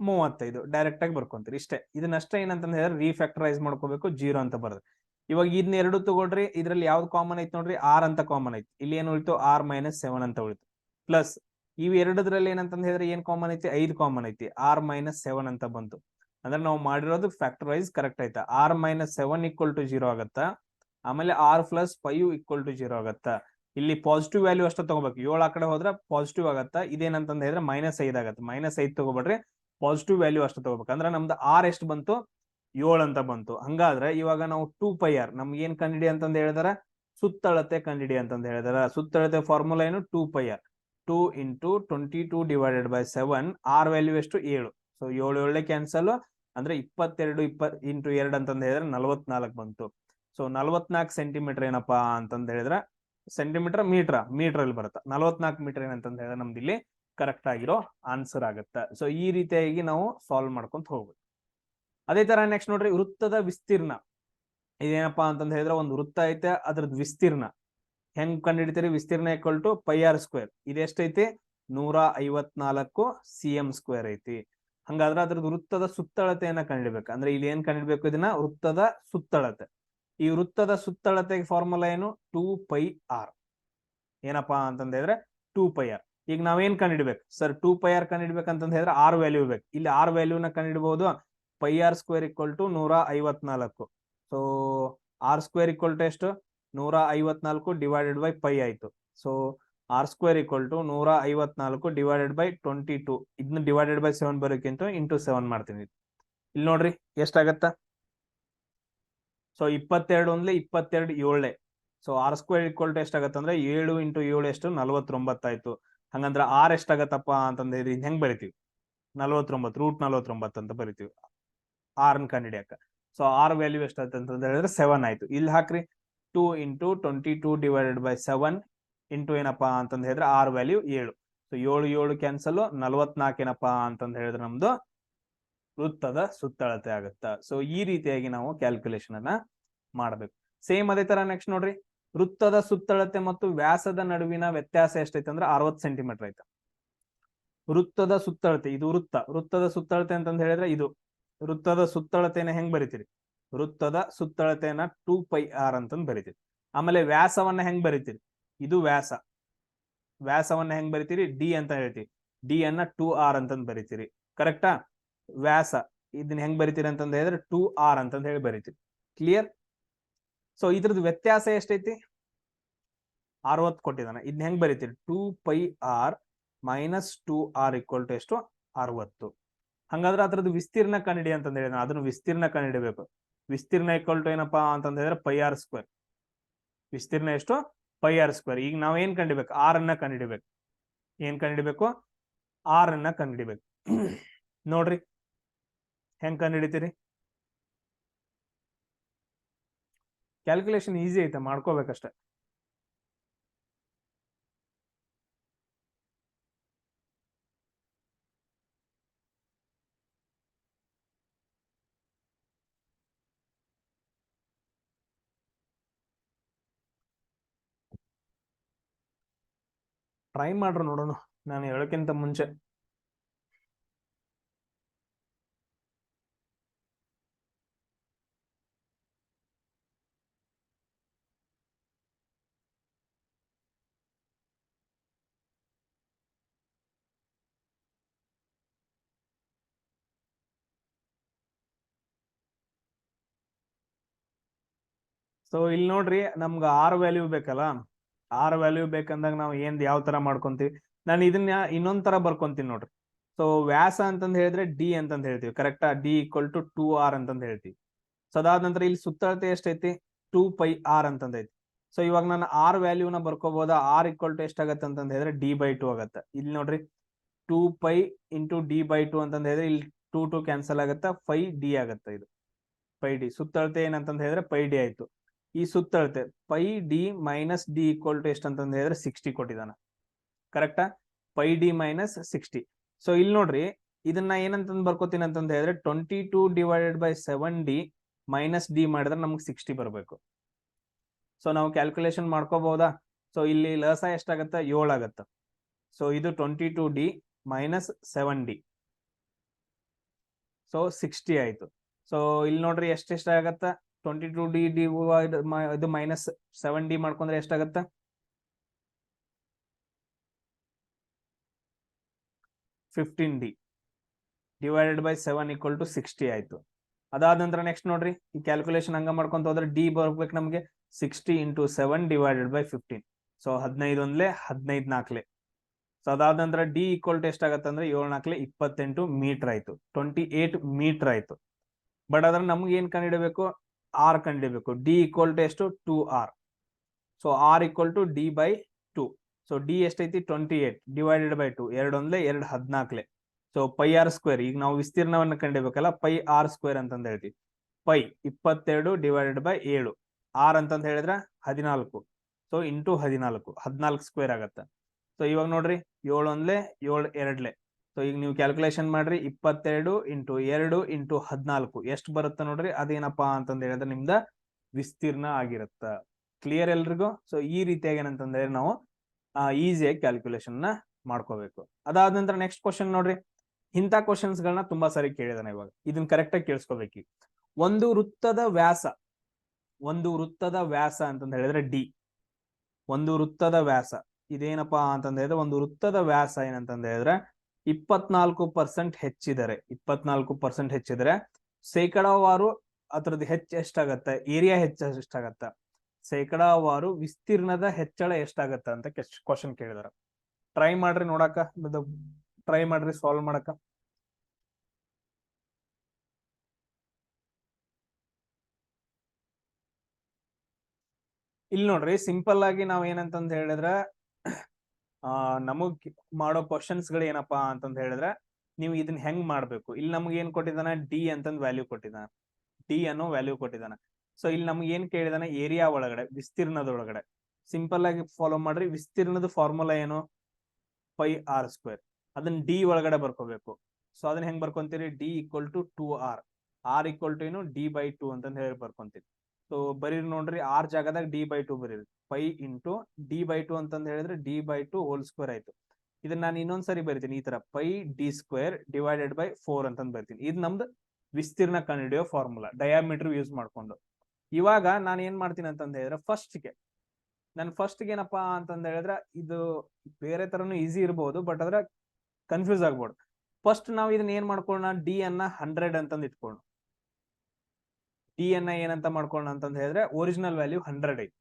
ಮೂವತ್ತೈದು ಡೈರೆಕ್ಟ್ ಆಗಿ ಬರ್ಕೊಂತೀರಿ. ಇಷ್ಟೇ. ಇದನ್ನಷ್ಟೇ ಏನಂತಂದ್ರೆ ಹೇಳಿದ್ರೆ ರೀಫ್ಯಾಕ್ಟರೈಸ್ ಮಾಡ್ಕೋಬೇಕು ಜೀರೋ ಅಂತ ಬರೋದು ಇವಾಗ ಇದನ್ನ ಎರಡು ತಗೊಳ್ರಿ, ಇದ್ರಲ್ಲಿ ಯಾವ್ದು ಕಾಮನ್ ಐತಿ ನೋಡ್ರಿ, ಆರ್ ಅಂತ ಕಾಮನ್ ಐತಿ. ಇಲ್ಲಿ ಏನ್ ಉಳಿತು? ಆರ್ ಮೈನಸ್ ಸೆವೆನ್ ಅಂತ ಉಳಿತು. ಪ್ಲಸ್ ಇವ್ ಎರಡದ್ರಲ್ಲಿ ಏನಂತಂದ್ ಹೇಳಿದ್ರೆ ಏನ್ ಕಾಮನ್ ಐತಿ? ಐದು ಕಾಮನ್ ಐತಿ. ಆರ್ ಮೈನಸ್ ಸೆವೆನ್ ಅಂತ ಬಂತು. ಅಂದ್ರೆ ನಾವು ಮಾಡಿರೋದು ಫ್ಯಾಕ್ಟರೈಸ್ ಕರೆಕ್ಟ್ ಆಯ್ತಾ? R minus seven equal to zero ಆಗತ್ತಾ? ಆಮೇಲೆ R plus five equal to zero ಆಗತ್ತಾ? ಇಲ್ಲಿ ಪಾಸಿಟಿವ್ ವ್ಯಾಲ್ಯೂ ಅಷ್ಟೇ ತಗೋಬೇಕು. ಏಳು ಆ ಕಡೆ ಹೋದ್ರೆ ಪಾಸಿಟಿವ್ ಆಗತ್ತಾ? ಇದೇನಂತಂದ್ ಹೇಳಿದ್ರೆ ಮೈನಸ್ ಐದ್ ಆಗತ್ತೆ. ಮೈನಸ್ ಐದ್ ತಗೋಬೇಡ್ರಿ. ಪಾಸಿಟಿವ್ ವ್ಯಾಲ್ಯೂ ಅಷ್ಟು ತಗೋಬೇಕು. ಅಂದ್ರೆ ನಮ್ದು ಆರ್ ಎಷ್ಟು ಬಂತು? ಏಳು ಅಂತ ಬಂತು. ಹಂಗಾದ್ರೆ ಇವಾಗ ನಾವು ಟೂ ಪೈ ಆರ್ ನಮ್ಗೆ ಏನ್ ಕಂಡಿಡಿ ಅಂತಂದು ಹೇಳಿದಾರ? ಸುತ್ತಳತೆ ಕಂಡಿಡಿ ಅಂತಂದು ಹೇಳಿದಾರ. ಸುತ್ತಳತೆ ಫಾರ್ಮುಲಾ ಏನು? Two pi R two into twenty two divided by seven R value ಎಷ್ಟು? ಏಳು. ಸೊ ಏಳು ಏಳೆ ಕ್ಯಾನ್ಸಲ್ ಅಂದ್ರೆ ಇಪ್ಪತ್ತೆರಡು, ಇಪ್ಪತ್ ಇಂಟು ಎರಡು ಅಂತಂದು ಹೇಳಿದ್ರೆ ನಲವತ್ನಾಲ್ಕು ಬಂತು. ಸೊ ನಲವತ್ನಾಲ್ಕು ಸೆಂಟಿಮೀಟರ್ ಏನಪ್ಪಾ ಅಂತಂದು ಹೇಳಿದ್ರೆ ಸೆಂಟಿಮೀಟರ್ ಮೀಟರ್ ಮೀಟರ್ ಅಲ್ಲಿ ಬರುತ್ತೆ. ನಲವತ್ನಾಲ್ಕು ಮೀಟರ್ ಏನಂತಂದು ಹೇಳಿದ್ರೆ ನಮ್ದು ಇಲ್ಲಿ ಕರೆಕ್ಟ್ ಆಗಿರೋ ಆನ್ಸರ್ ಆಗುತ್ತೆ. ಸೊ ಈ ರೀತಿಯಾಗಿ ನಾವು ಸಾಲ್ವ್ ಮಾಡ್ಕೊಂತ ಹೋಗ್ಬೇಕು. ಅದೇ ತರ ನೆಕ್ಸ್ಟ್ ನೋಡ್ರಿ, ವೃತ್ತದ ವಿಸ್ತೀರ್ಣ. ಇದೇನಪ್ಪಾ ಅಂತಂದ್ ಹೇಳಿದ್ರೆ ಒಂದು ವೃತ್ತ ಐತೆ ಅದ್ರದ್ ವಿಸ್ತೀರ್ಣ. ಹೆಂಗ್ ಕಂಡಿಡಿತೀರಿ ವಿಸ್ತೀರ್ಣ equal to pi R square ಇದೆಷ್ಟೈತಿ ನೂರ ಐವತ್ನಾಲ್ಕು ಸಿ ಎಂ ಸ್ಕ್ವೇರ್ ಐತಿ. ಹಂಗಾದ್ರೆ ಅದ್ರದ್ದು ವೃತ್ತದ ಸುತ್ತಳತೆಯನ್ನ ಕಂಡಿಡ್ಬೇಕು ಅಂದ್ರೆ ಇಲ್ಲಿ ಏನ್ ಕಂಡಿಡ್ಬೇಕು ಇದನ್ನ? ವೃತ್ತದ ಸುತ್ತಳತೆ. ಈ ವೃತ್ತದ ಸುತ್ತಳತೆಗೆ ಫಾರ್ಮುಲಾ ಏನು? ಟೂ ಪೈ ಆರ್ ಏನಪ್ಪಾ ಅಂತಂದ್ರೆ ಟೂ ಪೈ ಆರ್ ಈಗ ನಾವೇನ್ ಕಂಡಿಡ್ಬೇಕು? ಸರ್ ಟೂ ಪೈ ಆರ್ ಕಂಡಿಡ್ಬೇಕಂತ ಹೇಳಿದ್ರೆ ಆರ್ ವ್ಯಾಲ್ಯೂ ಬೇಕು. ಇಲ್ಲಿ ಆರ್ ವ್ಯಾಲ್ಯೂನ ಕಂಡಿಡ್ಬಹುದು pi R square equal to ನೂರ ಐವತ್ನಾಲ್ಕು so R square equal to ಎಷ್ಟು? ನೂರ ಐವತ್ನಾಲ್ಕು ಡಿವೈಡೆಡ್ ಬೈ ಪೈ ಆಯ್ತು. So R square equal to ನೂರ ಐವತ್ನಾಲ್ಕು ಡಿವೈಡೆಡ್ ಬೈ ಟ್ವೆಂಟಿ ಟು ಇದನ್ನ ಡಿವೈಡೆಡ್ ಬೈ ಸೆವೆನ್ ಬರೋಕ್ಕಿಂತ ಇಂಟು ಸೆವೆನ್ ಮಾಡ್ತೀನಿ. ಇಲ್ಲಿ ನೋಡ್ರಿ, ಎಷ್ಟಾಗತ್ತ? ಸೊ ಇಪ್ಪತ್ತೆರಡು ಒಂದ್ಲೆ ಇಪ್ಪತ್ತೆರಡು ಏಳೆ. So R square equal to ಎಷ್ಟಾಗತ್ತೆ ಅಂದ್ರೆ ಏಳು ಇಂಟು ಏಳು ಎಷ್ಟು ನಲವತ್ತೊಂಬತ್ತಾಯ್ತು. ಹಂಗಂದ್ರೆ ಆರ್ ಎಷ್ಟಾಗತ್ತಪ್ಪ ಅಂತಂದ್ರೆ ಇದು ಹೆಂಗ್ ಬರಿತೀವಿ? ನಲ್ವತ್ತೊಂಬತ್ತು ರೂಟ್ ನಲ್ವತ್ತೊಂಬತ್ತು ಅಂತ ಬರಿತೀವಿ. ಆರ್ನ್ ಕಂಡಿಡಿಯಾಕ. ಸೊ ಆರ್ ವ್ಯಾಲ್ಯೂ ಎಷ್ಟಾಯ್ತು ಹೇಳಿದ್ರೆ ಸೆವೆನ್ ಆಯ್ತು. ಇಲ್ಲಿ ಹಾಕ್ರಿ. Two into twenty two divided by seven into ಏನಪ್ಪಾ ಅಂತಂದ ಹೇಳಿದ್ರೆ ಆರ್ ವ್ಯಾಲ್ಯೂ ಏಳು. ಸೊ ಏಳು ಏಳು ಕ್ಯಾನ್ಸಲ್ ನಲವತ್ನಾಲ್ಕು ಏನಪ್ಪಾ ಅಂತಂದ್ರೆ ಹೇಳಿದ್ರೆ ನಮ್ದು ವೃತ್ತದ ಸುತ್ತಳತೆ ಆಗುತ್ತ. ಸೊ ಈ ರೀತಿಯಾಗಿ ನಾವು ಕ್ಯಾಲ್ಕುಲೇಷನ್ ಅನ್ನ ಮಾಡ್ಬೇಕು. ಸೇಮ್ ಅದೇ ತರ ನೆಕ್ಸ್ಟ್ ನೋಡ್ರಿ. ವೃತ್ತದ ಸುತ್ತಳತೆ ಮತ್ತು ವ್ಯಾಸದ ನಡುವಿನ ವ್ಯತ್ಯಾಸ ಎಷ್ಟೈತೆ ಅಂದ್ರೆ ಅರವತ್ ಸೆಂಟಿಮೀಟರ್ ಐತೆ. ವೃತ್ತದ ಸುತ್ತಳತೆ, ಇದು ವೃತ್ತ. ವೃತ್ತದ ಸುತ್ತಳತೆ ಅಂತಂದ್ ಹೇಳಿದ್ರೆ ಇದು. ವೃತ್ತದ ಸುತ್ತಳತೆನ ಹೆಂಗ್ ಬರಿತೀರಿ? ವೃತ್ತದ ಸುತ್ತಳತೆಯನ್ನ ಟೂ ಪೈ ಆರ್ ಅಂತಂದ್ ಬರಿತೀರಿ. ಆಮೇಲೆ ವ್ಯಾಸವನ್ನ ಹೆಂಗ್ ಬರಿತೀರಿ? ಇದು ವ್ಯಾಸ. ವ್ಯಾಸವನ್ನ ಹೆಂಗ್ ಬರಿತೀರಿ? ಡಿ ಅಂತ ಹೇಳ್ತೀವಿ ಡಿ ಅನ್ನ ಟೂ ಆರ್ ಅಂತಂದ್ ಬರಿತೀರಿ. ಕರೆಕ್ಟಾ ವ್ಯಾಸ. ಇದನ್ನ ಹೆಂಗ್ ಬರಿತೀರಿ ಅಂತಂದ ಹೇಳಿದ್ರೆ ಟೂ ಆರ್ ಅಂತಂದ್ ಹೇಳಿ ಬರಿತೀರಿ. ಕ್ಲಿಯರ್ ಸೊ ಇದ್ರದ್ದು ವ್ಯತ್ಯಾಸ ಎಷ್ಟೈತಿ? ಅರವತ್ತು ಕೊಟ್ಟಿದ್ದಾನೆ. ಇದನ್ನ ಹೆಂಗ್ ಬರೀತೀರಿ? Two pi R minus two R equal to ಎಷ್ಟು? ಅರವತ್ತು. ಹಂಗಾದ್ರೆ ಅದ್ರದ್ದು ವಿಸ್ತೀರ್ಣ ಕಂಡಿಡಿ ಅಂತಂದ ಹೇಳಿದ ಅದನ್ನು ವಿಸ್ತೀರ್ಣ ಕಂಡಿಡಿಬೇಕು ವಿಸ್ತೀರ್ಣ ಈಕ್ವಲ್ ಟು ಏನಪ್ಪಾ ಅಂತಂದ್ರೆ ಹೇಳಿದ್ರೆ ಪೈ ಆರ್ ಸ್ಕ್ವೇರ್ ವಿಸ್ತೀರ್ಣ ಎಷ್ಟು? ಪೈ ಆರ್ ಸ್ಕ್ವೇರ್ ಈಗ ನಾವು ಏನ್ ಕಂಡಿಬೇಕು ಆರ್ ಅನ್ನ ಕಂಡಿಡಿಬೇಕು ಏನ್ ಕಂಡಿಡಿಬೇಕು ಆರ್ ಅನ್ನ ಕಂಡಿಡಿಬೇಕು ನೋಡ್ರಿ. ಹೆಂಗ್ ಕಂಡಿಡಿತೀರಿ ಕ್ಯಾಲ್ಕುಲೇಷನ್ ಈಸಿ ಐತೆ ಮಾಡ್ಕೋಬೇಕಷ್ಟೆ. ಟ್ರೈ ಮಾಡ್ರು ನೋಡೋಣ ನಾನು ಹೇಳೋಕ್ಕಿಂತ ಮುಂಚೆ. ಸೊ ಇಲ್ಲಿ ನೋಡ್ರಿ, ನಮ್ಗೆ ಆರ್ ವ್ಯಾಲ್ಯೂ ಬೇಕಲ್ಲ? ಆರ್ ವ್ಯಾಲ್ಯೂ ಬೇಕಂದಾಗ ನಾವು ಏನ್ ಯಾವ ತರ ಮಾಡ್ಕೊಂತೀವಿ? ನಾನು ಇದನ್ನ ಇನ್ನೊಂದ್ ತರ ಬರ್ಕೊಂತೀನಿ ನೋಡ್ರಿ. ಸೊ ವ್ಯಾಸ ಅಂತಂದ ಹೇಳಿದ್ರೆ ಡಿ ಅಂತಂದ ಹೇಳ್ತೀವಿ. ಕರೆಕ್ಟಾ D equal to two R ಅಂತಂದ್ ಹೇಳ್ತೀವಿ. ಸೊ ಅದಾದ ನಂತರ ಇಲ್ಲಿ ಸುತ್ತಳತೆ ಎಷ್ಟೈತಿ? ಟೂ ಪೈ ಆರ್ ಅಂತಂದ್ ಐತಿ. ಸೊ ಇವಾಗ ನಾನು ಆರ್ ವ್ಯಾಲ್ಯೂನ ಬರ್ಕೋಬಹುದಾ ಆರ್ ಈಕ್ವಲ್ ಟು ಎಷ್ಟಾಗತ್ತೆ ಅಂತಂದ್ ಹೇಳಿದ್ರೆ ಡಿ ಬೈ ಟು ಆಗತ್ತೆ. ಇಲ್ಲಿ ನೋಡ್ರಿ two pi into D by two ಅಂತಂದ್ ಹೇಳಿದ್ರೆ ಇಲ್ಲಿ ಟೂ ಟು ಕ್ಯಾನ್ಸಲ್ ಆಗತ್ತ? ಫೈ ಡಿ ಆಗತ್ತೆ ಇದು? ಪೈ ಡಿ ಸುತ್ತಳತೆ ಏನಂತಂದ್ ಹೇಳಿದ್ರೆ ಪೈ ಡಿ ಆಯ್ತು. ಈ ಸುತ್ತಳತೆ pi D minus D equal to ಎಷ್ಟು ಅಂತಂದು ಹೇಳಿದ್ರೆ ಸಿಕ್ಸ್ಟಿ ಕೊಟ್ಟಿದ್ದಾನ. ಕರೆಕ್ಟಾ pi D minus sixty. So ಇಲ್ಲಿ ನೋಡ್ರಿ, ಇದನ್ನ ಏನಂತಂದು ಬರ್ಕೋತೀನಿ ಅಂತಂದು ಹೇಳಿದ್ರೆ twenty two divided by seven D minus D ಮಾಡಿದ್ರೆ ನಮ್ಗೆ ಸಿಕ್ಸ್ಟಿ ಬರಬೇಕು. ಸೊ ನಾವು ಕ್ಯಾಲ್ಕುಲೇಷನ್ ಮಾಡ್ಕೋಬಹುದಾ ಸೊ ಇಲ್ಲಿ ಲಸ ಎಷ್ಟಾಗತ್ತ? ಏಳು ಆಗತ್ತ. ಸೊ ಇದು twenty two D minus seven D. So sixty ಆಯ್ತು. ಸೊ ಇಲ್ಲಿ ನೋಡ್ರಿ ಎಷ್ಟೆಷ್ಟ ಆಗತ್ತ? ಟ್ವೆಂಟಿ ಟು ಡಿ ಡಿ ಇದು ಮೈನಸ್ ಸೆವೆನ್ ಡಿ ಮಾಡ್ಕೊಂಡ್ರೆ ಎಷ್ಟಾಗತ್ತೆ? Fifteen D divided by seven equal to sixty ಆಯ್ತು. ಅದಾದ ನಂತರ ನೆಕ್ಸ್ಟ್ ನೋಡ್ರಿ, ಈ ಕ್ಯಾಲ್ಕುಲೇಷನ್ ಹಂಗ ಮಾಡ್ಕೊಂತ ಹೋದ್ರೆ ಡಿ ಬರ್ಬೇಕು ನಮಗೆ sixty into seven divided by fifteen so ಹದಿನೈದು ಒಂದ್ಲೆ ಹದಿನೈದು ನಾಲ್ಕಲೆ ಸೊ ಅದಾದ ನಂತರ ಡಿ ಈಕ್ವಲ್ ಟು ಎಷ್ಟಾಗತ್ತೆ ಅಂದ್ರೆ ಏಳು ನಾಲ್ಕಲೆ ಇಪ್ಪತ್ತೆಂಟು ಮೀಟರ್ ಆಯ್ತು. ಟ್ವೆಂಟಿ ಏಟ್ ಮೀಟರ್ ಆಯ್ತು. ಬಟ್ ಅದ್ರ ನಮ್ಗೆ ಏನ್ ಕಂಡಿಡಬೇಕು ಆರ್ ಕಂಡಿಡಬೇಕು. ಡಿ ಈಕ್ವಲ್ ಟು ಎಷ್ಟು? Two R so R equal to D by two so D ಎಷ್ಟೈತಿ? Twenty eight divided by two ಎರಡು ಒಂದ್ಲೆ ಎರಡು ಹದಿನಾಲ್ಕಲೆ. ಸೊ ಪೈ ಆರ್ ಸ್ಕ್ವೇರ್ ಈಗ ನಾವು ವಿಸ್ತೀರ್ಣವನ್ನು ಕಂಡಿಬೇಕಲ್ಲ ಪೈ ಆರ್ ಸ್ಕ್ವೇರ್ ಅಂತಂದ ಹೇಳ್ತೀವಿ. ಪೈ ಇಪ್ಪತ್ತೆರಡು ಡಿವೈಡೆಡ್ ಬೈ ಏಳು. ಆರ್ ಅಂತಂದ ಹೇಳಿದ್ರೆ? ಹದಿನಾಲ್ಕು. ಸೊ ಇಂಟು ಹದಿನಾಲ್ಕು. ಹದಿನಾಲ್ಕು ಸ್ಕ್ವೇರ್ ಆಗತ್ತೆ. ಸೊ ಇವಾಗ ನೋಡ್ರಿ ಏಳು ಒಂದ್ಲೆ ಏಳು ಎರಡ್ಲೆ. ಸೊ ಈಗ ನೀವು ಕ್ಯಾಲ್ಕುಲೇಷನ್ ಮಾಡ್ರಿ, ಇಪ್ಪತ್ತೆರಡು ಇಂಟು ಎರಡು ಇಂಟು ಹದಿನಾಲ್ಕು. ಎಷ್ಟು ಬರುತ್ತೆ ನೋಡ್ರಿ? ಅದೇನಪ್ಪಾ ಅಂತಂದ ಹೇಳಿದ್ರೆ ನಿಮ್ದ ವಿಸ್ತೀರ್ಣ ಆಗಿರುತ್ತ. ಕ್ಲಿಯರ್ ಎಲ್ರಿಗೂ? ಸೊ ಈ ರೀತಿಯಾಗಿ ಏನಂತಂದ್ರೆ ನಾವು ಈಸಿಯಾಗಿ ಕ್ಯಾಲ್ಕುಲೇಷನ್ನ ಮಾಡ್ಕೋಬೇಕು. ಅದಾದ ನಂತರ ನೆಕ್ಸ್ಟ್ ಕ್ವಶನ್ ನೋಡ್ರಿ. ಇಂಥ ಕ್ವಶನ್ಸ್ ಗಳನ್ನ ತುಂಬಾ ಸರಿ ಕೇಳಿದಾನೆ ಇವಾಗ. ಇದನ್ನ ಕರೆಕ್ಟ್ ಆಗಿ ಕೇಳಿಸ್ಕೋಬೇಕು ಒಂದು ವೃತ್ತದ ವ್ಯಾಸ, ಒಂದು ವೃತ್ತದ ವ್ಯಾಸ ಅಂತಂದ ಹೇಳಿದ್ರೆ ಡಿ ಒಂದು ವೃತ್ತದ ವ್ಯಾಸ. ಇದೇನಪ್ಪಾ ಅಂತಂದ ಹೇಳಿದ್ರೆ, ಒಂದು ವೃತ್ತದ ವ್ಯಾಸ ಏನಂತಂದ ಹೇಳಿದ್ರೆ ಇಪ್ಪತ್ನಾಲ್ಕು ಪರ್ಸೆಂಟ್ ಹೆಚ್ಚಿದರೆ, ಇಪ್ಪತ್ನಾಲ್ಕು ಪರ್ಸೆಂಟ್ ಹೆಚ್ಚಿದ್ರೆ ಶೇಕಡಾವಾರು ಅದ್ರದ್ದು ಹೆಚ್ಚು ಎಷ್ಟಾಗತ್ತೆ? ಏರಿಯಾ ಹೆಚ್ಚು ಎಷ್ಟಾಗತ್ತ? ಶೇಕಡಾವಾರು ವಿಸ್ತೀರ್ಣದ ಹೆಚ್ಚಳ ಎಷ್ಟಾಗತ್ತ ಅಂತ ಕ್ವಶನ್ ಕೇಳಿದಾರೆ. ಟ್ರೈ ಮಾಡ್ರಿ ನೋಡಾಕ ಟ್ರೈ ಮಾಡ್ರಿ ಸಾಲ್ವ್ ಮಾಡಕ. ಇಲ್ಲಿ ನೋಡ್ರಿ ಸಿಂಪಲ್ ಆಗಿ ನಾವ್ ಏನಂತಂದ್ ಹೇಳಿದ್ರ ನಮಗ್ ಮಾಡೋ ಕ್ವಶನ್ಸ್ಗಳು ಏನಪ್ಪಾ ಅಂತಂದ್ ಹೇಳಿದ್ರೆ, ನೀವು ಇದನ್ನ ಹೆಂಗ್ ಮಾಡ್ಬೇಕು? ಇಲ್ಲಿ ನಮ್ಗೆ ಏನ್ ಕೊಟ್ಟಿದ್ದಾನೆ? ಡಿ ಅಂತಂದ್ ವ್ಯಾಲ್ಯೂ ಕೊಟ್ಟಿದ್ದಾನೆ. ಡಿ ಅನ್ನೋ ವ್ಯಾಲ್ಯೂ ಕೊಟ್ಟಿದ್ದಾನೆ. ಸೊ ಇಲ್ಲಿ ನಮ್ಗೆ ಏನ್ ಕೇಳಿದಾನೆ? ಏರಿಯಾ ಒಳಗಡೆ, ವಿಸ್ತೀರ್ಣದ ಒಳಗಡೆ. ಸಿಂಪಲ್ ಆಗಿ ಫಾಲೋ ಮಾಡ್ರಿ. ವಿಸ್ತೀರ್ಣದ ಫಾರ್ಮುಲಾ ಏನು? ಫೈ ಆರ್ ಸ್ಕ್ವೇರ್ ಅದನ್ನ ಡಿ ಒಳಗಡೆ ಬರ್ಕೋಬೇಕು. ಸೊ ಅದನ್ನ ಹೆಂಗ್ ಬರ್ಕೊಂತೀರಿ? D equal to two r r equal to ಏನು? ಡಿ ಬೈ ಟೂ ಅಂತಂದ್ ಹೇಳಿ ಬರ್ಕೊಂತೀರಿ. ಸೊ ಬರೀರಿ ನೋಡ್ರಿ ಆರ್ ಜಾಗದಾಗ ಡಿ ಬೈ ಟು ಬರೀರಿ. Pi into D by two ಅಂತಂದ್ ಹೇಳಿದ್ರೆ D by two whole square ಆಯ್ತು. ಇದನ್ನ ನಾನು ಇನ್ನೊಂದ್ಸರಿ ಬರಿತೀನಿ ಈ ತರ. Pi D square divided by four ಅಂತಂದ್ ಬರ್ತೀನಿ. ಇದು ನಮ್ದು ವಿಸ್ತೀರ್ಣ ಕಂಡುಹಿಡಿಯೋ ಫಾರ್ಮುಲಾ ಡಯಾಮೀಟರ್ ಯೂಸ್ ಮಾಡ್ಕೊಂಡು. ಇವಾಗ ನಾನು ಏನ್ ಮಾಡ್ತೀನಿ ಅಂತಂದ್ ಹೇಳಿದ್ರೆ ಫಸ್ಟ್ಗೆ ನನ್ ಫಸ್ಟ್ ಏನಪ್ಪಾ ಅಂತಂದ್ ಹೇಳಿದ್ರೆ ಇದು ಬೇರೆ ತರನು ಈಸಿ ಇರ್ಬೋದು ಬಟ್ ಅದ್ರ ಕನ್ಫ್ಯೂಸ್ ಆಗ್ಬೋದು. ಫಸ್ಟ್ ನಾವು ಇದನ್ನ ಏನ್ ಮಾಡ್ಕೊಳ್ಳೋಣ? ಡಿ ಅನ್ನ ಹಂಡ್ರೆಡ್ ಅಂತಂದ್ ಇಟ್ಕೊಳ್ಳೋಣ. ಡಿ ಐ ಏನಂತ ಮಾಡ್ಕೊಳ್ಳೋಣ ಅಂತಂದ್ ಹೇಳಿದ್ರೆ ಒರಿಜಿನಲ್ ವ್ಯಾಲ್ಯೂ ಹಂಡ್ರೆಡ್ ಐತಿ.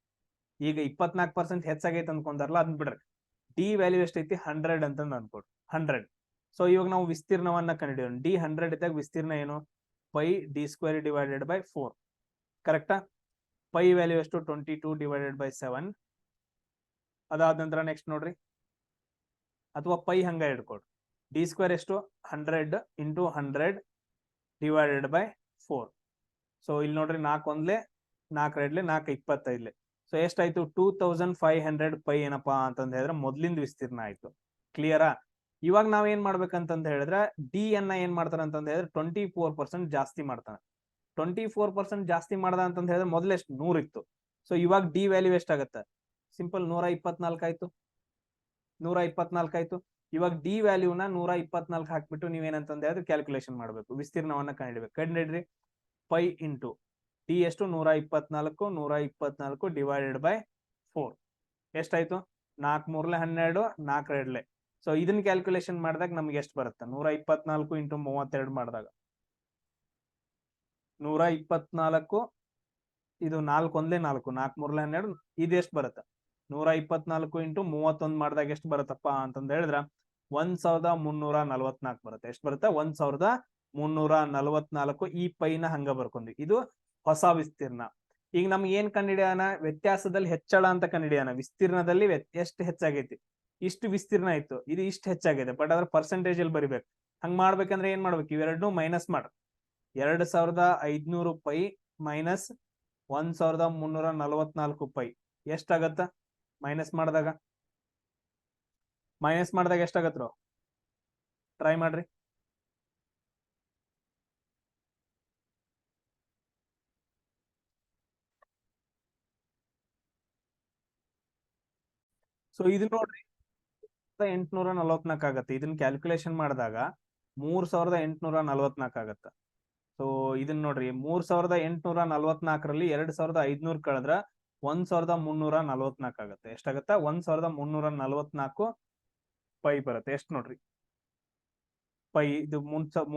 ಈಗ ಇಪ್ಪತ್ನಾಲ್ಕು ಪರ್ಸೆಂಟ್ ಹೆಚ್ಚಾಗೈತೆ ಅನ್ಕೊಂಡಾರಲ್ಲ ಅದನ್ನ ಬಿಡ್ರಿ. ಡಿ ವ್ಯಾಲ್ಯೂ ಎಷ್ಟೈತಿ? ಹಂಡ್ರೆಡ್ ಅಂತ ಅನ್ಕೊಡ್ರಿ ಹಂಡ್ರೆಡ್ ಸೊ ಇವಾಗ ನಾವು ವಿಸ್ತೀರ್ಣವನ್ನ ಕಂಡಿಡಿಯೋಣ ಡಿ ಹಂಡ್ರೆಡ್ ಇದ್ದಾಗ ವಿಸ್ತೀರ್ಣ ಏನು? Pi D square divided by four ಕರೆಕ್ಟಾ ಪೈ ವ್ಯಾಲ್ಯೂ ಎಷ್ಟು? Twenty two divided by seven ಅದಾದ ನಂತರ ನೆಕ್ಸ್ಟ್ ನೋಡ್ರಿ. ಅಥವಾ ಪೈ ಹಂಗ ಇಟ್ಕೊಡ್ರಿ ಡಿ ಸ್ಕ್ವೇರ್ ಎಷ್ಟು? Hundred into hundred divided by four so ಇಲ್ಲಿ ನೋಡ್ರಿ ನಾಲ್ಕು ಒಂದ್ಲೆ, ನಾಲ್ಕು ಎರಡ್ಲೆ, ನಾಲ್ಕು ಇಪ್ಪತ್ತೈದ್ಲೆ. ಸೊ ಎಷ್ಟಾಯ್ತು? Two thousand five hundred pi ಏನಪ್ಪಾ ಅಂತಂದ್ ಹೇಳಿದ್ರೆ ಮೊದ್ಲಿಂದ ವಿಸ್ತೀರ್ಣ ಆಯ್ತು. ಕ್ಲಿಯರಾ ಇವಾಗ ನಾವ್ ಏನ್ ಮಾಡ್ಬೇಕಂತಂದ್ ಹೇಳಿದ್ರೆ ಡಿ ಅನ್ನ ಏನ್ ಮಾಡ್ತಾರೆ ಅಂತಂದ್ ಹೇಳಿದ್ರೆ ಟ್ವೆಂಟಿ ಫೋರ್ ಪರ್ಸೆಂಟ್ ಜಾಸ್ತಿ ಮಾಡ್ತಾನೆ. ಟ್ವೆಂಟಿ ಫೋರ್ ಪರ್ಸೆಂಟ್ ಜಾಸ್ತಿ ಮಾಡ್ದ ಅಂತಂದ್ ಹೇಳಿದ್ರೆ ಮೊದ್ಲು ಎಷ್ಟು? ನೂರ್ ಇತ್ತು. ಸೊ ಇವಾಗ ಡಿ ವ್ಯಾಲ್ಯೂ ಎಷ್ಟಾಗತ್ತೆ ಸಿಂಪಲ್ ನೂರ ಇಪ್ಪತ್ನಾಲ್ಕು ಆಯ್ತು. ನೂರ ಇಪ್ಪತ್ನಾಲ್ಕು ಆಯ್ತು. ಇವಾಗ ಡಿ ವ್ಯಾಲ್ಯೂನ ನೂರ ಇಪ್ಪತ್ನಾಲ್ಕು ಹಾಕ್ಬಿಟ್ಟು ನೀವೇನಂತಂದ್ರೆ ಕ್ಯಾಲ್ಕುಲೇಷನ್ ಮಾಡ್ಬೇಕು. ವಿಸ್ತೀರ್ಣವನ್ನ ಕಂಡಿಡ್ಬೇಕು. ಕಂಡಿಡ್ರಿ? ಪೈ ಇಂಟು ಟಿ ಎಷ್ಟು? ನೂರ ಇಪ್ಪತ್ನಾಲ್ಕು ನೂರ ಇಪ್ಪತ್ನಾಲ್ಕು ಡಿವೈಡೆಡ್ ಬೈ ಫೋರ್ ಎಷ್ಟಾಯ್ತು? ನಾಲ್ಕು ಮೂರ್ಲೆ ಹನ್ನೆರಡು, ನಾಲ್ಕು ಎರಡ್ಲೆ. ಸೊ ಇದನ್ನ ಕ್ಯಾಲ್ಕುಲೇಷನ್ ಮಾಡಿದಾಗ ನಮ್ಗೆ ಎಷ್ಟು ಬರುತ್ತೆ? ನೂರ ಇಪ್ಪತ್ನಾಲ್ಕು ಇಂಟು ಮೂವತ್ತೆರಡು ಮಾಡಿದಾಗ. ನೂರ ಇಪ್ಪತ್ನಾಲ್ಕು ಇದು ನಾಲ್ಕು ಒಂದೇ ನಾಲ್ಕು ನಾಲ್ಕು ಮೂರ್ಲೆ ಹನ್ನೆರಡು, ಇದು ಎಷ್ಟು ಬರುತ್ತೆ? ನೂರ ಇಪ್ಪತ್ನಾಲ್ಕು ಇಂಟು ಮೂವತ್ತೊಂದ್ ಮಾಡಿದಾಗ ಎಷ್ಟು ಬರುತ್ತಪ್ಪ ಅಂತಂದ ಹೇಳಿದ್ರ, ಒಂದ್ ಸಾವಿರದ ಮುನ್ನೂರ ನಲ್ವತ್ನಾಲ್ಕು ಬರುತ್ತೆ. ಎಷ್ಟು ಬರುತ್ತೆ? ಒಂದ್ ಸಾವಿರದ ಮುನ್ನೂರ ನಲ್ವತ್ನಾಲ್ಕು ಈ ಪೈನ ಹಂಗ ಬರ್ಕೊಂಡ್ವಿ. ಇದು ಹೊಸ ವಿಸ್ತೀರ್ಣ. ಈಗ ನಮ್ಗೆ ಏನ್ ಕಂಡಿಡಿಯೋಣ ವ್ಯತ್ಯಾಸದಲ್ಲಿ ಹೆಚ್ಚಳ ಅಂತ ಕಂಡಿಡಿಯೋಣ ವಿಸ್ತೀರ್ಣದಲ್ಲಿ ಎಷ್ಟು ಹೆಚ್ಚಾಗೈತಿ? ಇಷ್ಟು ವಿಸ್ತೀರ್ಣ ಇತ್ತು. ಇದು ಇಷ್ಟು ಹೆಚ್ಚಾಗಿದೆ ಬಟ್ ಅದ್ರ ಪರ್ಸೆಂಟೇಜ್ ಅಲ್ಲಿ ಬರಿಬೇಕು. ಹಂಗ್ ಮಾಡ್ಬೇಕಂದ್ರೆ ಏನ್ ಮಾಡ್ಬೇಕು? ಇವೆರಡನ್ನೂ ಮೈನಸ್ ಮಾಡ. ಎರಡ್ ಸಾವಿರದ ಐದ್ನೂರು ಪೈ ಮೈನಸ್ ಒಂದ್ ಸಾವಿರದ ಮುನ್ನೂರ ನಲವತ್ನಾಲ್ಕು ಪೈ ಎಷ್ಟಾಗತ್ತ ಮೈನಸ್ ಮಾಡಿದಾಗ? ಮೈನಸ್ ಮಾಡಿದಾಗ ಎಷ್ಟಾಗತ್ರು ಟ್ರೈ ಮಾಡ್ರಿ. ಸೊ ಇದು ನೋಡ್ರಿ. ಎಂಟ್ನೂರ ನಲ್ವತ್ನಾಕ್ ಆಗತ್ತೆ. ಇದನ್ನ ಕ್ಯಾಲ್ಕುಲೇಷನ್ ಮಾಡಿದಾಗ ಮೂರ್ ಸಾವಿರದ ಎಂಟುನೂರ ನಲ್ವತ್ನಾಕ್ ಆಗತ್ತ. ಸೊ ಇದನ್ನ ನೋಡ್ರಿ. ಮೂರ್ ಸಾವಿರದ ಎಂಟ್ನೂರ ನಲವತ್ನಾಲ್ಕರಲ್ಲಿ ಎರಡ್ ಸಾವಿರದ ಐದ್ನೂರ್ ಕಳೆದ್ರ ಒಂದ್ ಸಾವಿರದ ಮುನ್ನೂರ ನಲ್ವತ್ನಾಕ್ ಆಗತ್ತೆ. ಎಷ್ಟಾಗತ್ತ? ಒಂದ್ ಸಾವಿರದ ಮುನ್ನೂರ ನಲವತ್ನಾಲ್ಕು ಪೈ ಬರುತ್ತೆ. ಎಷ್ಟ್ ನೋಡ್ರಿ? ಪೈ, ಇದು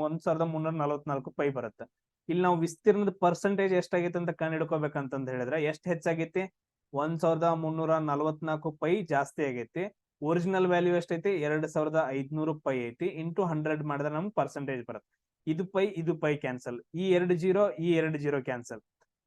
ಒಂದ್ ಸಾವಿರದ ಮುನ್ನೂರ ನಲ್ವತ್ನಾಲ್ಕು ಪೈ ಬರುತ್ತೆ. ಇಲ್ಲಿ ನಾವು ವಿಸ್ತೀರ್ಣದ ಪರ್ಸೆಂಟೇಜ್ ಎಷ್ಟಾಗೈತೆ ಅಂತ ಕಂಡು ಹಿಡ್ಕೋಬೇಕಂತಂದ್ ಹೇಳಿದ್ರೆ, ಎಷ್ಟ್ ಹೆಚ್ಚಾಗೈತಿ? ಒಂದ್ ಸಾವಿರದ ಮುನ್ನೂರ ನಲವತ್ನಾಲ್ಕು ಪೈ ಜಾಸ್ತಿ ಆಗೈತಿ. ಒರಿಜಿನಲ್ ವ್ಯಾಲ್ಯೂ ಎಷ್ಟೈತಿ? ಎರಡ್ ಸಾವಿರದ ಐದ್ನೂರು ಪೈ ಐತಿ. ಇಂಟು ಹಂಡ್ರೆಡ್ ಮಾಡಿದ್ರೆ ನಮ್ಗೆ ಪರ್ಸೆಂಟೇಜ್ ಬರುತ್ತೆ. ಇದು ಪೈ ಇದು ಪೈ ಕ್ಯಾನ್ಸಲ್ ಈ ಎರಡು ಜೀರೋ ಈ ಎರಡು ಜೀರೋ ಕ್ಯಾನ್ಸಲ್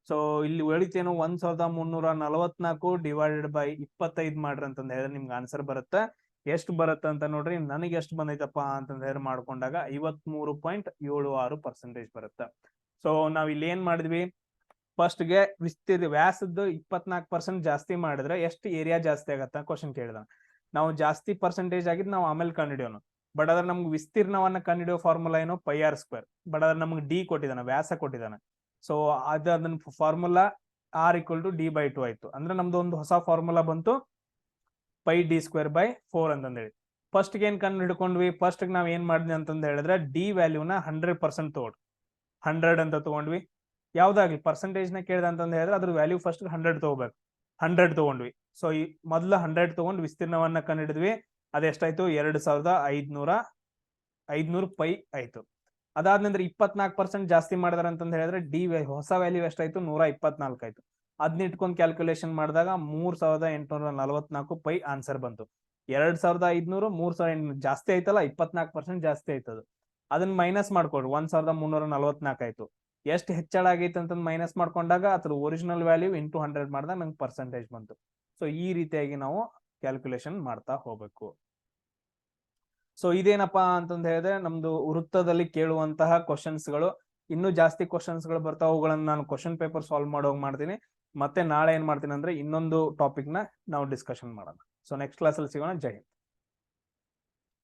ಸೊ ಇಲ್ಲಿ ಉಳಿತೇನೋ? ಒಂದ್ ಸಾವಿರದ ಮುನ್ನೂರ ನಲವತ್ನಾಲ್ಕು ಡಿವೈಡೆಡ್ ಬೈ ಇಪ್ಪತ್ತೈದು ಮಾಡ್ರಿ ಅಂತಂದ ಹೇಳಿದ್ರೆ ನಿಮ್ಗೆ ಆನ್ಸರ್ ಬರುತ್ತೆ. ಎಷ್ಟು ಬರುತ್ತೆ ಅಂತ ನೋಡ್ರಿ. ನನಗೆ ಎಷ್ಟು ಬಂದೈತಪ್ಪ ಅಂತಂದ ಹೇಳಿ ಮಾಡ್ಕೊಂಡಾಗ ಐವತ್ ಮೂರು ಪಾಯಿಂಟ್ ಏಳು ಆರು ಪರ್ಸೆಂಟೇಜ್ ಬರುತ್ತೆ. ಸೊ ನಾವ್ ಇಲ್ಲಿ ಏನ್ ಮಾಡಿದ್ವಿ? ಫಸ್ಟ್ಗೆ ವಿಸ್ತೀರ್ ವ್ಯಾಸದ್ದು ಇಪ್ಪತ್ನಾಲ್ಕು ಪರ್ಸೆಂಟ್ ಜಾಸ್ತಿ ಮಾಡಿದ್ರೆ ಎಷ್ಟು ಏರಿಯಾ ಜಾಸ್ತಿ ಆಗತ್ತ? ಕ್ವಶನ್ ಕೇಳಿದ ನಾವು ಜಾಸ್ತಿ ಪರ್ಸೆಂಟೇಜ್ ಆಗಿದ್ದು ನಾವು ಆಮೇಲೆ ಕಂಡಿಡಿಯೋಣ ಬಟ್ ಅದ್ರ ನಮ್ಗೆ ವಿಸ್ತೀರ್ಣವನ್ನ ಕಂಡಿಡಿಯೋ ಫಾರ್ಮುಲಾ ಏನು? ಪೈ ಆರ್ ಸ್ಕ್ವೇರ್ ಬಟ್ ಅದ್ರ ನಮ್ಗೆ ಡಿ ಕೊಟ್ಟಿದ್ದಾನೆ, ವ್ಯಾಸ ಕೊಟ್ಟಿದ್ದಾನೆ. ಸೊ ಅದು ಅದನ್ನ formula R equal to D by two ಆಯ್ತು. ಅಂದ್ರೆ ನಮ್ದು ಒಂದು ಹೊಸ ಫಾರ್ಮುಲಾ ಬಂತು. Pi D square by four ಅಂತಂದೇಳಿ. ಫಸ್ಟ್ ಏನ್ ಕಂಡು ಹಿಡ್ಕೊಂಡ್ವಿ ಫಸ್ಟ್ ನಾವ್ ಏನ್ ಮಾಡಿದ್ವಿ ಅಂತಂದ ಹೇಳಿದ್ರೆ ಡಿ ವ್ಯಾಲ್ಯೂನ ಹಂಡ್ರೆಡ್ ಪರ್ಸೆಂಟ್ ತಗೊಂಡು ಹಂಡ್ರೆಡ್ ಅಂತ ತಗೊಂಡ್ವಿ. ಯಾವ್ದಾಗ್ಲಿ ಪರ್ಸೆಂಟೇಜ್ನ ಕೇಳಿದೆ ಅಂತಂದ್ ಹೇಳಿದ್ರೆ ಅದ್ರ ವ್ಯಾಲ್ಯೂ ಫಸ್ಟ್ ಹಂಡ್ರೆಡ್ ತಗೋಬೇಕು. ಹಂಡ್ರೆಡ್ ತಗೊಂಡ್ವಿ. ಸೊ ಈ ಮೊದ್ಲು ಹಂಡ್ರೆಡ್ ತಗೊಂಡು ವಿಸ್ತೀರ್ಣವನ್ನ ಕಂಡಿಡಿದ್ವಿ. ಅದೆಷ್ಟಾಯ್ತು ಎರಡು ಸಾವಿರದ ಐದ್ನೂರ, ಐದ್ನೂರು ಪೈ ಆಯ್ತು. ಅದಾದ ನಂತರ ಇಪ್ಪತ್ನಾಲ್ಕು ಪರ್ಸೆಂಟ್ ಜಾಸ್ತಿ ಮಾಡಿದಾರೆ ಅಂತಂದ್ ಹೇಳಿದ್ರೆ ಡಿ ಹೊಸ ವ್ಯಾಲ್ಯೂ ಎಷ್ಟಾಯ್ತು? ನೂರ ಇಪ್ಪತ್ನಾಲ್ಕು ಆಯ್ತು. ಅದನ್ನ ಇಟ್ಕೊಂಡು ಕ್ಯಾಲ್ಕುಲೇಷನ್ ಮಾಡಿದಾಗ ಮೂರ್ ಸಾವಿರದ ಎಂಟುನೂರ ನಲವತ್ನಾಲ್ಕು ಪೈ ಆನ್ಸರ್ ಬಂತು. ಎರಡ್ ಸಾವಿರದ ಐದ್ನೂರು, ಮೂರ್ ಸಾವಿರದ ಎಂಟ್ನೂರು ಜಾಸ್ತಿ ಆಯ್ತಲ್ಲ? ಇಪ್ಪತ್ನಾಲ್ಕು ಪರ್ಸೆಂಟ್ ಜಾಸ್ತಿ ಆಯ್ತದು. ಅದನ್ನ ಮೈನಸ್ ಮಾಡ್ಕೊಡ್ರಿ ಒಂದ್ ಸಾವಿರದ ಮುನ್ನೂರ ನಲವತ್ನಾಲ್ಕು ಆಯ್ತು. ಎಷ್ಟು ಹೆಚ್ಚಳ ಆಗೈತೆ ಅಂತ ಮೈನಸ್ ಮಾಡ್ಕೊಂಡಾಗ ಅದ್ರ ಒರಿಜಿನಲ್ ವ್ಯಾಲ್ಯೂ ಇಂಟು ಹಂಡ್ರೆಡ್ ಮಾಡಿದಾಗ ನಂಗೆ ಪರ್ಸೆಂಟೇಜ್ ಬಂತು. ಸೊ ಈ ರೀತಿಯಾಗಿ ನಾವು ಕ್ಯಾಲ್ಕುಲೇಷನ್ ಮಾಡ್ತಾ ಹೋಗ್ಬೇಕು. ಸೊ ಇದೇನಪ್ಪಾ ಅಂತಂದು ಹೇಳಿದ್ರೆ ನಮ್ದು ವೃತ್ತದಲ್ಲಿ ಕೇಳುವಂತಹ ಕ್ವಶನ್ಸ್ಗಳು ಗಳು, ಇನ್ನೂ ಜಾಸ್ತಿ ಕ್ವಶನ್ಸ್ಗಳು ಗಳು ಬರ್ತಾವ ಅವುಗಳನ್ನ ನಾನು ಕ್ವಶನ್ ಪೇಪರ್ ಸಾಲ್ವ್ ಮಾಡೋಗಿ ಮಾಡ್ತೀನಿ. ಮತ್ತೆ ನಾಳೆ ಏನ್ ಮಾಡ್ತೀನಿ ಅಂದ್ರೆ ಇನ್ನೊಂದು ಟಾಪಿಕ್ ನಾವು ಡಿಸ್ಕಷನ್ ಮಾಡೋಣ. ಸೊ ನೆಕ್ಸ್ಟ್ ಕ್ಲಾಸ್ ಅಲ್ಲಿ ಸಿಗೋಣ. ಜೈ